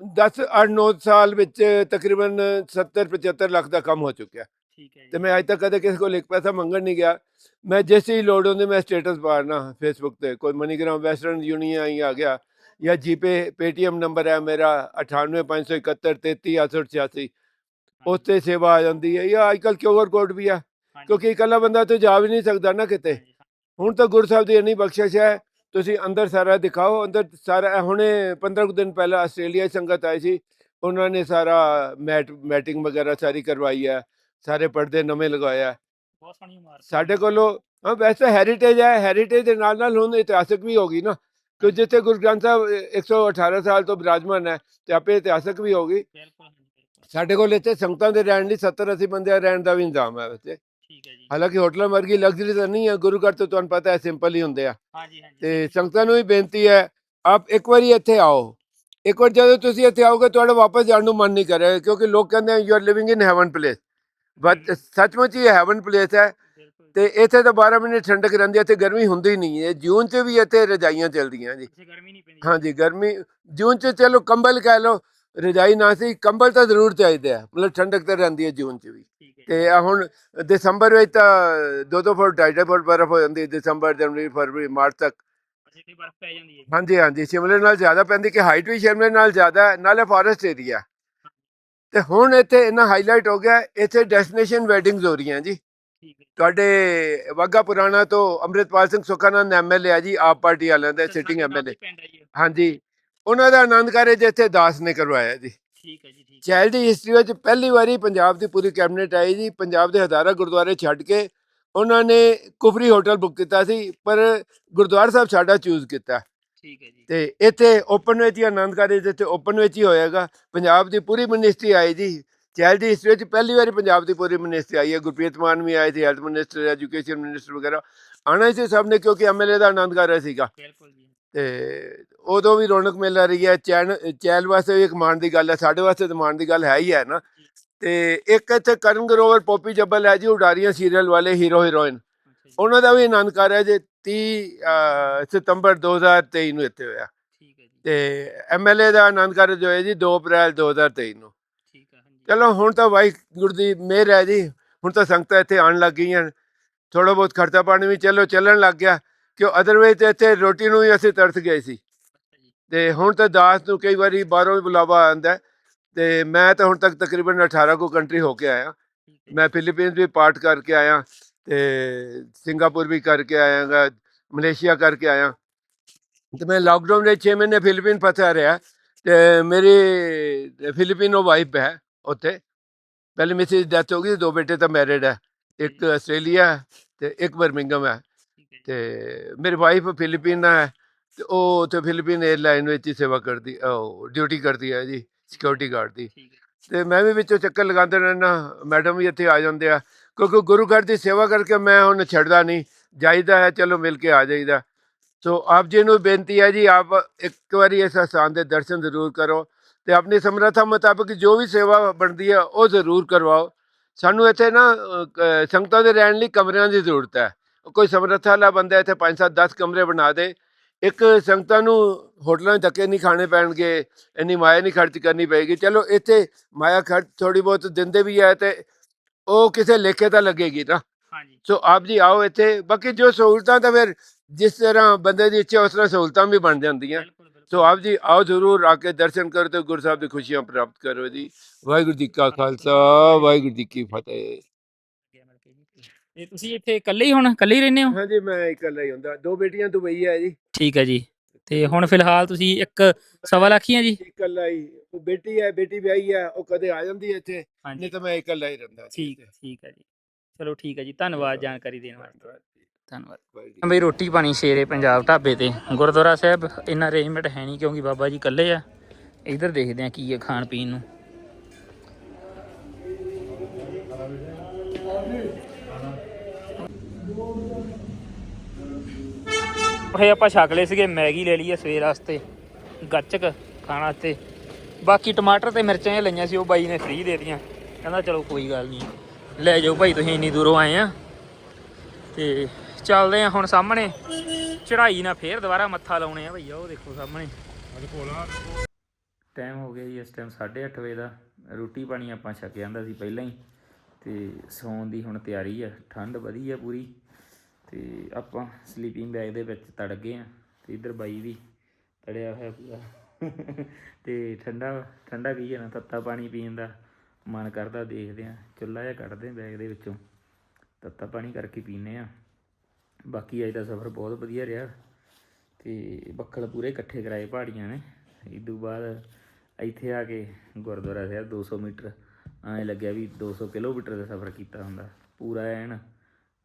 10 8 9 ਸਾਲ ਵਿੱਚ ਤਕਰੀਬਨ 70 75 ਲੱਖ ਦਾ ਕੰਮ ਹੋ ਚੁੱਕਿਆ। ਠੀਕ ਹੈ ਜੀ। ਤੇ ਮੈਂ ਅੱਜ ਤੱਕ ਕਦੇ ਕਿਸੇ ਕੋਲ ਇੱਕ ਪੈਸਾ ਮੰਗਣ ਨਹੀਂ ਗਿਆ। ਮੈਂ ਜਿਸ ਹੀ ਲੋੜ ਹੁੰਦੀ ਮੈਂ ਸਟੇਟਸ ਪਾਣਾ ਫੇਸਬੁੱਕ ਤੇ। ਕੋਈ ਮਨੀਗ੍ਰਾਮ ਵੈਸਟਰਨ ਯੂਨੀਅਨ ਹੀ ਆ ਗਿਆ ਜਾਂ ਜੀਪੇ ਪੇਟੀਐਮ ਨੰਬਰ ਹੈ ਮੇਰਾ 9851733886 ਉਸ ਤੇ ਸੇਵਾ ਆ ਜਾਂਦੀ ਹੈ। ਜਾਂ ਅੱਜਕੱਲ ਕਿਊਆਰ ਕੋਡ ਵੀ ਆ। ਕਿਉਂਕਿ ਇਕੱਲਾ ਬੰਦਾ ਤਾਂ ਜਾ ਵੀ ਨਹੀਂ ਸਕਦਾ ਨਾ ਕਿਤੇ। ਹੁਣ ਤਾਂ ਗੁਰੂ ਸਾਹਿਬ ਦੀ ਇੰਨੀ ਬਖਸ਼ਿਸ਼ ਹੈ ਤੁਸੀਂ ਅੰਦਰ ਸਾਰਾ ਦਿਖਾਓ ਅੰਦਰ ਸਾਰਾ ਹੁਣੇ 15 ਕੁ ਦਿਨ ਪਹਿਲਾਂ ਆਸਟ੍ਰੇਲੀਆ ਸੰਗਤ ਆਈ ਸੀ ਉਹਨਾਂ ਨੇ ਸਾਰਾ ਮੈਟ ਮੈਟਿੰਗ ਵਗੈਰਾ ਸਾਰੀ ਕਰਵਾਈ ਹੈ ਸਾਰੇ ਪਰਦੇ ਨਵੇਂ ਲਗਾਇਆ ਹੈ। ਬਹੁਤ ਸੋਹਣੀ ਇਮਾਰਤ ਹੈ। ਸਾਡੇ ਕੋਲੋਂ ਹਾਂ ਵੈਸੇ ਹੈਰੀਟੇਜ ਹੈ ਹੈਰੀਟੇਜ ਦੇ ਨਾਲ ਨਾਲ ਹੁਣ ਇਤਿਹਾਸਕ ਵੀ ਹੋ ਗਈ ਨਾ ਕਿ ਜਿੱਥੇ ਗੁਰੂ ਗ੍ਰੰਥ ਸਾਹਿਬ ਅ, 118 ਸਾਲ ਤੋਂ ਬਿਰਾਜਮਾਨ ਹੈ ਤੇ ਆਪੇ ਇਤਿਹਾਸਕ ਵੀ ਹੋ ਗਈ ਸਾਡੇ ਕੋਲ ਇੱਥੇ ਸੰਗਤਾਂ ਦੇ ਰਹਿਣ ਲਈ 70 80 ਬੰਦਿਆਂ ਰਹਿਣ ਦਾ ਵੀ ਇੰਤਜ਼ਾਮ ਹੈ ਵੈਸੇ ਠੀਕ ਹੈ ਜੀ। ਹਾਲਾਂਕਿ ਹੋਟਲਾਂ ਵਰਗੀ ਲਗਜ਼ਰੀ ਤਾਂ ਨਹੀਂ ਹੈ ਗੁਰੂ ਘਰ ਤੋਂ ਤੁਹਾਨੂੰ ਪਤਾ ਹੈ ਸਿੰਪਲ ਹੀ ਹੁੰਦੇ ਆ। ਹਾਂਜੀ ਹਾਂਜੀ। ਤੇ ਸੰਗਤਾਂ ਨੂੰ ਵੀ ਬੇਨਤੀ ਹੈ ਆਪ ਇੱਕ ਵਾਰੀ ਇੱਥੇ ਆਓ। ਇੱਕ ਵਾਰ ਜਦੋਂ ਤੁਸੀਂ ਇੱਥੇ ਆਓਗੇ ਤੁਹਾਡਾ ਵਾਪਸ ਜਾਣ ਨੂੰ ਮਨ ਨਹੀਂ ਕਰੇਗਾ ਕਿਉਂਕਿ ਲੋਕ ਕਹਿੰਦੇ ਆ you are living in heaven place but ਸੱਚਮੁੱਚ ਹੀ ਹੈਵਨ ਪਲੇਸ ਹੈ। ਤੇ ਇੱਥੇ ਤਾਂ 12 ਮਹੀਨੇ ਠੰਡਕ ਰਹਿੰਦੀ ਹੈ ਇੱਥੇ ਗਰਮੀ ਹੁੰਦੀ ਨਹੀਂ ਹੈ। ਜੂਨ 'ਚ ਵੀ ਇੱਥੇ ਰਜਾਈਆਂ ਚੱਲਦੀਆਂ ਜੀ। ਹਾਂਜੀ ਗਰਮੀ ਜੂਨ 'ਚ ਚਲੋ ਕੰਬਲ ਕਹਿ ਲਓ ਰਜਾਈ ਨਾ ਸੀ ਕੰਬਲ ਤਾਂ ਜ਼ਰੂਰ ਚਾਹੀਦਾ ਹੈ ਮਤਲਬ ਠੰਡਕ ਤਾਂ ਰਹਿੰਦੀ ਹੈ ਜੂਨ 'ਚ ਵੀ। ਤੇ ਆ ਹੁਣ ਦਸੰਬਰ ਵਿੱਚ ਤਾਂ 2-2 ਫੁੱਟ 2.5 ਫੁੱਟ ਬਰਫ਼ ਹੋ ਜਾਂਦੀ ਹੈ ਦਸੰਬਰ ਜਨਵਰੀ ਫਰਵਰੀ ਮਾਰਚ ਤੱਕ। ਇੱਥੇ ਬਰਫ਼ ਪੈ ਜਾਂਦੀ ਹੈ ਹਾਂਜੀ ਹਾਂਜੀ ਸ਼ਿਮਲੇ ਨਾਲ ਜ਼ਿਆਦਾ ਪੈਂਦੀ ਕਿ ਹਾਈਟ ਵੀ ਸ਼ਿਮਲੇ ਨਾਲ ਜ਼ਿਆਦਾ ਹੈ ਨਾਲੇ ਫੋਰੈਸਟ ਏਰੀਆ ਤੇ ਹੁਣ ਇੱਥੇ ਇੰਨਾ ਹਾਈਲਾਈਟ ਹੋ ਗਿਆ ਇੱਥੇ ਡੈਸਟੀਨੇਸ਼ਨ ਵੈਡਿੰਗਸ ਹੋ ਰਹੀਆਂ ਜੀ। ਤੁਹਾਡੇ ਵਾਗਾ ਪੁਰਾਣਾ ਤੋਂ ਅੰਮ੍ਰਿਤਪਾਲ ਸਿੰਘ ਸੁਖਾਨੰਦ ਐਮਐਲਏ ਆ ਜੀ ਆਪ ਪਾਰਟੀ ਵਾਲਿਆਂ ਦਾ ਸਿਟਿੰਗ ਐਮਐਲਏ। ਹਾਂਜੀ। ਉਹਨਾਂ ਦਾ ਆਨੰਦ ਕਾਰਜ ਇੱਥੇ ਦਾਸ ਨੇ ਕਰਵਾਇਆ ਜੀ। ਠੀਕ ਹੈ ਜੀ ਠੀਕ ਹੈ। ਚਾਈਲਡ ਹਿਸਟਰੀ ਵਿੱਚ ਪਹਿਲੀ ਵਾਰੀ ਪੰਜਾਬ ਦੀ ਪੂਰੀ ਕੈਬਨਿਟ ਆਈ ਜੀ ਪੰਜਾਬ ਦੇ ਹਜ਼ਾਰਾਂ ਗੁਰਦੁਆਰੇ ਛੱਡ ਕੇ ਉਹਨਾਂ ਨੇ ਕੁਫਰੀ ਹੋਟਲ ਬੁੱਕ ਕੀਤਾ ਸੀ ਪਰ ਗੁਰਦੁਆਰਾ ਸਾਹਿਬ ਸਾਡਾ ਚੂਜ਼ ਕੀਤਾ। ਠੀਕ ਹੈ ਜੀ। ਤੇ ਇੱਥੇ ਓਪਨ ਵਿੱਚ ਹੀ ਆਨੰਦ ਕਾਰਜ ਇੱਥੇ ਓਪਨ ਵਿੱਚ ਹੀ ਹੋਏਗਾ ਪੰਜਾਬ ਦੀ ਪੂਰੀ ਮਿਨਿਸਟਰੀ ਆਈ ਜੀ। ਚਾਈਲਡ ਦੀ ਹਿਸਟਰੀ ਵਿੱਚ ਪਹਿਲੀ ਵਾਰੀ ਪੰਜਾਬ ਦੀ ਪੂਰੀ ਮਿਨਿਸਟਰੀ ਆਈ ਹੈ ਗੁਰਪ੍ਰੀਤ ਮਾਨ ਵੀ ਆਏ ਸੀ ਹੈਲਥ ਮਿਨਿਸਟਰ ਐਜੂਕੇਸ਼ਨ ਮਿਨਿਸਟਰ ਵਗੈਰਾ। ਆਣਾ ਸੀ ਸਭ ਨੇ ਕਿਉਂਕਿ ਐਮਐਲਏ ਦਾ ਆਨੰਦ ਕਾਰਜ ਸੀਗਾ। ਬਿਲਕੁਲ ਜੀ। ਤੇ ਉਦੋਂ ਵੀ ਰੌਣਕ ਮੇਲਾ ਰਹੀ ਹੈ ਚੈਨ ਚੈਲ ਵਾਸਤੇ ਵੀ ਇੱਕ ਮਾਣ ਦੀ ਗੱਲ ਹੈ ਸਾਡੇ ਵਾਸਤੇ ਤਾਂ ਮਾਣ ਦੀ ਗੱਲ ਹੈ ਹੀ ਹੈ ਨਾ। ਤੇ ਇੱਕ ਇੱਥੇ ਕਰਨ ਗਰੋਵਰ ਪੋਪੀ ਜੱਬਲ ਹੈ ਜੀ ਉਡਾਰੀਆਂ ਸੀਰੀਅਲ ਵਾਲੇ ਹੀਰੋ ਹੀਰੋਇਨ। ਜੀ। ਉਹਨਾਂ ਦਾ ਵੀ ਆਨੰਦ ਕਾਰਜ 30 ਅਹ, ਸਤੰਬਰ 2023 ਨੂੰ ਇੱਥੇ ਹੋਇਆ। ਠੀਕ ਹੈ ਜੀ। ਤੇ ਐਮਐਲਏ ਦਾ ਆਨੰਦ ਕਾਰਜ ਹੋਇਆ ਜੀ 2 ਅਪ੍ਰੈਲ 2023 ਨੂੰ। ਠੀਕ ਹੈ ਹਾਂਜੀ। ਚਲੋ ਹੁਣ ਤਾਂ ਵਾਹਿਗੁਰੂ ਦੀ ਮਿਹਰ ਹੈ ਜੀ ਹੁਣ ਤਾਂ ਸੰਗਤਾਂ ਇੱਥੇ ਆਉਣ ਲੱਗ ਗਈਆਂ। ਥੋੜਾ ਬਹੁਤ ਖਰਚਾ ਪਾਣੀ ਵੀ ਚਲੋ ਚੱਲਣ ਲੱਗ ਗਿਆ। ਕਿਉਂ? ਅਦਰਵਾਈਜ਼ ਤੇ ਇੱਥੇ ਰੋਟੀ ਨੂੰ ਵੀ ਅਸੀਂ ਤਰਸ ਗਏ ਸੀ। ਤੇ ਹੁਣ ਤਾਂ ਦਾਸ ਨੂੰ ਕਈ ਵਾਰੀ ਬਾਹਰੋਂ ਵੀ ਬੁਲਾਵਾ ਆਉਂਦਾ ਹੈ। ਤੇ ਮੈਂ ਤਾਂ ਹੁਣ ਤੱਕ ਤਕਰੀਬਨ 18 ਕੋ ਕੰਟਰੀ ਹੋ ਕੇ ਆਇਆ। ਹੈ ਮੈਂ ਫਿਲੀਪੀਨਸ ਵੀ ਪਾਰਟ ਕਰਕੇ ਆਇਆ ਤੇ ਸਿੰਗਾਪੁਰ ਵੀ ਕਰਕੇ ਆਇਆਗਾ ਮਲੇਸ਼ੀਆ ਕਰਕੇ ਆਇਆ। ਤੇ ਮੈਂ ਲਾਕਡਾਊਨ ਦੇ 6 ਮਹੀਨੇ ਫਿਲੀਪੀਨ ਫਸਿਆ ਰਿਹਾ। ਤੇ ਮੇਰੀ ਫਿਲੀਪੀਨੋ ਵਾਈਫ ਹੈ ਉੱਥੇ। ਪਹਿਲੇ ਮਿਸਿਸ ਡੈਥ ਹੋ ਗਈ ਦੋ ਬੇਟੇ ਤਾਂ ਮੈਰਿਡ ਹੈ। ਇੱਕ ਆਸਟ੍ਰੇਲੀਆ ਹੈ ਤੇ ਇੱਕ ਬਰਮਿੰਗਮ ਹੈ ਹੈ। ਤੇ ਮੇਰੀ ਵਾਈਫ ਫਿਲੀਪੀਨ ਹੈ ਤੇ ਉਹ ਉੱਥੇ ਫਿਲੀਪੀਨ 에ਅਰਲਾਈਨ ਵਿੱਚ ਹੀ ਸੇਵਾ ਕਰਦੀ ਉਹ ਡਿਊਟੀ ਕਰਦੀ ਹੈ ਜੀ ਸਿਕਿਉਰਿਟੀ ਗਾਰਡ ਦੀ। ਤੇ ਮੈਂ ਵੀ ਵਿੱਚੋਂ ਚੱਕਰ ਲਗਾਉਂਦਾ ਰਹਿਣਾ ਮੈਡਮ ਵੀ ਇੱਥੇ ਆ ਜਾਂਦੇ ਆ। ਕਿਉਂਕਿ ਗੁਰੂ ਘਰ ਦੀ ਸੇਵਾ ਕਰਕੇ ਮੈਂ ਹੁਣ ਛੱਡਦਾ ਨਹੀਂ ਜਾਈਦਾ ਹੈ ਚਲੋ ਮਿਲ ਕੇ ਆ ਜਾਈਦਾ। ਸੋ ਆਪ ਜੀ ਨੂੰ ਬੇਨਤੀ ਹੈ ਜੀ ਆਪ ਇੱਕ ਵਾਰੀ ਇਸ ਸਥਾਨ ਦੇ ਦਰਸ਼ਨ ਜ਼ਰੂਰ ਕਰੋ ਤੇ ਆਪਣੀ ਸਮਰੱਥਾ ਮੁਤਾਬਕ ਜੋ ਵੀ ਸੇਵਾ ਬਣਦੀ ਹੈ ਉਹ ਜ਼ਰੂਰ ਕਰਵਾਓ। ਸਾਨੂੰ ਇੱਥੇ ਨਾ ਸੰਗਤਾਂ ਦੇ ਰਹਿਣ ਲਈ ਕਮਰਿਆਂ ਦੀ ਜ਼ਰੂਰਤ ਹੈ। ਕੋਈ ਸਮਰੱਥਾ ਵਾਲਾ ਬੰਦਾ ਇੱਥੇ 5-7 10 ਕਮਰੇ ਬਣਾ ਦੇ। ਇੱਕ ਸੰਗਤਾਂ ਨੂੰ ਹੋਟਲਾਂ 'ਚ ਧੱਕੇ ਨਹੀਂ ਖਾਣੇ ਪੈਣਗੇ ਇੰਨੀ ਮਾਇਆ ਨਹੀਂ ਖਰਚ ਕਰਨੀ ਪਏਗੀ। ਚਲੋ ਇੱਥੇ ਮਾਇਆ ਖਰਚ ਥੋੜੀ ਬਹੁਤ ਦਿੰਦੇ ਵੀ ਹੈ ਤੇ ਉਹ ਕਿਸੇ ਲੇਖੇ ਤਾਂ ਲੱਗੇਗੀ ਨਾ ਹਾਂਜੀ। ਸੋ ਆਪ ਜੀ ਆਓ ਇੱਥੇ। ਬਾਕੀ ਜੋ ਸਹੂਲਤਾਂ ਤਾਂ ਫਿਰ ਜਿਸ ਤਰ੍ਹਾਂ ਬੰਦੇ ਦੀ ਇੱਛਾ ਉਸ ਤਰ੍ਹਾਂ ਸਹੂਲਤਾਂ ਵੀ ਬਣ ਜਾਂਦੀਆਂ। ਸੋ ਆਪ ਜੀ ਆਓ ਜ਼ਰੂਰ ਆ ਕੇ ਦਰਸ਼ਨ ਕਰੋ ਤੇ ਗੁਰੂ ਸਾਹਿਬ ਦੀ ਖੁਸ਼ੀਆਂ ਪ੍ਰਾਪਤ ਕਰੋ ਜੀ। ਵਾਹਿਗੁਰੂ ਜੀ ਕਾ ਖਾਲਸਾ ਵਾਹਿਗੁਰੂ ਜੀ ਕੀ ਫਤਿਹ। ਇਹ ਤੁਸੀਂ ਇੱਥੇ ਇਕੱਲੇ ਹੀ ਹੁਣ ਇਕੱਲੇ ਹੀ ਰਹਿੰਦੇ ਹੋ? ਹਾਂਜੀ ਮੈਂ ਇਕੱਲਾ ਹੀ ਹੁੰਦਾ। ਦੋ ਬੇਟੀਆਂ ਦੁਬਈ ਹੈ ਜੀ। ਠੀਕ ਹੈ ਜੀ। ਤੇ ਹੁਣ ਫਿਲਹਾਲ ਤੁਸੀਂ ਇੱਕ ਸਵਾ ਲੱਖ ਹੀ ਆ ਜੀ? ਇਕੱਲਾ ਹੀ ਉਹ ਬੇਟੀ ਹੈ ਬੇਟੀ ਵਿਆਹੀ ਹੈ ਉਹ ਕਦੇ ਆ ਜਾਂਦੀ ਹੈ ਇੱਥੇ ਹਾਂਜੀ। ਨਹੀਂ ਤਾਂ ਮੈਂ ਇਕੱਲਾ ਹੀ ਰਹਿੰਦਾ ਠੀਕ ਠੀਕ ਹੈ ਜੀ। ਚਲੋ ਠੀਕ ਹੈ ਜੀ ਧੰਨਵਾਦ ਜਾਣਕਾਰੀ ਦੇਣ ਵਾਸਤੇ। ਧੰਨਵਾਦ ਜੀ। ਧੰਨਵਾਦ। ਵਾਹਿਗੁਰੂ ਬਈ ਰੋਟੀ ਪਾਣੀ ਸ਼ੇਰੇ ਪੰਜਾਬ ਢਾਬੇ ਤੇ ਗੁਰਦੁਆਰਾ ਸਾਹਿਬ ਇੰਨਾ ਅਰੇਂਜਮੈਂਟ ਹੈ ਨਹੀਂ ਕਿਉਂਕਿ ਬਾਬਾ ਜੀ ਇਕੱਲੇ ਆ। ਇਧਰ ਦੇਖਦੇ ਆ ਕੀ ਹੈ ਖਾਣ ਪੀਣ ਨੂੰ। ਉਹ ਆਪਾਂ ਛਕ ਲਏ ਸੀਗੇ ਮੈਗੀ ਲੈ ਲਈ ਆ ਸਵੇਰ ਵਾਸਤੇ ਗੱਚਕ ਖਾਣ ਵਾਸਤੇ। ਬਾਕੀ ਟਮਾਟਰ ਤੇ ਮਿਰਚਾਂ ਇਹ ਲਈਆਂ ਸੀ ਉਹ ਬਾਈ ਨੇ ਫ੍ਰੀ ਦੇ ਦਿੱਤੀਆਂ। ਕਹਿੰਦਾ ਚਲੋ ਕੋਈ ਗੱਲ ਨਹੀਂ ਲੈ ਜਾਓ ਭਾਈ ਤੁਸੀਂ ਇੰਨੀ ਦੂਰੋਂ ਆਏ ਆ। ਤੇ ਚੱਲਦੇ ਆ ਹੁਣ ਸਾਹਮਣੇ ਚੜ੍ਹਾਈ ਨਾਲ ਫੇਰ ਦੁਬਾਰਾ ਮੱਥਾ ਲਾਉਣੇ ਆ ਭਈਆ ਉਹ ਦੇਖੋ ਸਾਹਮਣੇ। ਟਾਈਮ ਹੋ ਗਿਆ ਜੀ ਇਸ ਟਾਈਮ 8:30 ਵਜੇ ਦਾ। ਰੋਟੀ ਪਾਣੀ ਆਪਾਂ ਛਕ ਜਾਂਦਾ ਸੀ ਪਹਿਲਾਂ ਹੀ ਤੇ ਸੌਣ ਦੀ ਹੁਣ ਤਿਆਰੀ ਆ ਠੰਡ ਵਧੀ ਆ ਪੂਰੀ। ਤੇ ਆਪਾਂ ਸਲੀਪਿੰਗ ਬੈਗ ਦੇ ਵਿੱਚ ਤੜ ਗਏ ਆ ਤੇ ਇਧਰ ਬਾਈ ਵੀ ਤੜਿਆ ਹੋਇਆ ਪੂਰਾ। ਤੇ ਠੰਡਾ ਠੰਡਾ ਕੀ ਹੈ ਨਾ, ਤੱਤਾ ਪਾਣੀ ਪੀਣ ਦਾ ਮਨ ਕਰਦਾ ਦੇਖਦੇ ਆ। ਚੁੱਲ੍ਹਾ ਜਿਹਾ ਕੱਢਦੇ ਬੈਗ ਦੇ ਵਿੱਚੋਂ। ਤੱਤਾ ਪਾਣੀ ਕਰਕੇ ਪੀਨੇ ਆ। ਬਾਕੀ ਅੱਜ ਦਾ ਸਫ਼ਰ ਬਹੁਤ ਵਧੀਆ ਰਿਹਾ ਤੇ ਬੱਖਲ ਪੂਰੇ ਇਕੱਠੇ ਕਰਾਏ ਪਹਾੜੀਆਂ ਨੇ। ਇਦੋਂ ਬਾਅਦ ਇੱਥੇ ਆ ਕੇ ਗੁਰਦੁਆਰਾ ਸਾਹਿਬ 200 ਮੀਟਰ, ਐਂ ਲੱਗਿਆ ਵੀ 200 ਕਿਲੋਮੀਟਰ ਦਾ ਸਫ਼ਰ ਕੀਤਾ ਹੁੰਦਾ। ਪੂਰਾ ਐਨ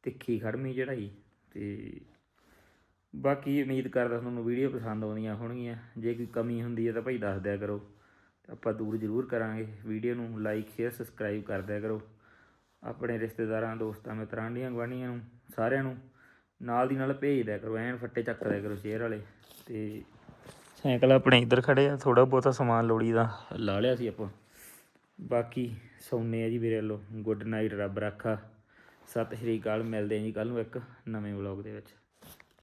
ਤਿੱਖੀ ਖੜਮੀ ਚੜਾਈ ਤੇ ਬਾਕੀ ਉਮੀਦ ਕਰਦਾ ਤੁਹਾਨੂੰ ਵੀਡੀਓ ਪਸੰਦ ਆਉਂਦੀਆਂ ਹੋਣਗੀਆਂ। ਜੇ ਕੋਈ ਕਮੀ ਹੁੰਦੀ ਹੈ ਤਾਂ ਭਾਈ ਦੱਸ ਦਿਆ ਕਰੋ। ਤੇ ਆਪਾਂ ਦੂਰ ਜ਼ਰੂਰ ਕਰਾਂਗੇ। ਵੀਡੀਓ ਨੂੰ ਲਾਈਕ ਸ਼ੇਅਰ ਸਬਸਕ੍ਰਾਈਬ ਕਰ ਦਿਆ ਕਰੋ। ਆਪਣੇ ਰਿਸ਼ਤੇਦਾਰਾਂ, ਦੋਸਤਾਂ, ਮਿੱਤਰਾਂ, ਆਂਢੀਆਂ, ਗੁਆਂਢੀਆਂ ਨੂੰ, ਸਾਰਿਆਂ ਨੂੰ ਨਾਲ ਦੀ ਨਾਲ ਭੇਜ ਦਿਆ ਕਰੋ। ਐਨ ਫੱਟੇ ਚੱਕ ਦਿਆ ਕਰੋ ਸ਼ੇਅਰ ਵਾਲੇ। ਤੇ ਸਾਈਕਲ ਆਪਣੇ ਇੱਧਰ ਖੜੇ ਆ। ਥੋੜਾ ਬਹੁਤਾ ਸਮਾਨ ਲੋੜੀ ਦਾ ਲਾ ਲਿਆ ਸੀ ਆਪਾਂ। ਬਾਕੀ ਸੌਂਨੇ ਆ ਜੀ ਮੇਰੇ ਵੱਲੋਂ। ਗੁੱਡ ਨਾਈਟ, ਰੱਬ ਰਾਖਾ। ਸਤਿ ਸ਼੍ਰੀ ਅਕਾਲ ਮਿਲਦੇ ਹਾਂ ਜੀ ਕੱਲ ਨੂੰ ਇੱਕ ਨਵੇਂ ਵਲੌਗ ਦੇ ਵਿੱਚ।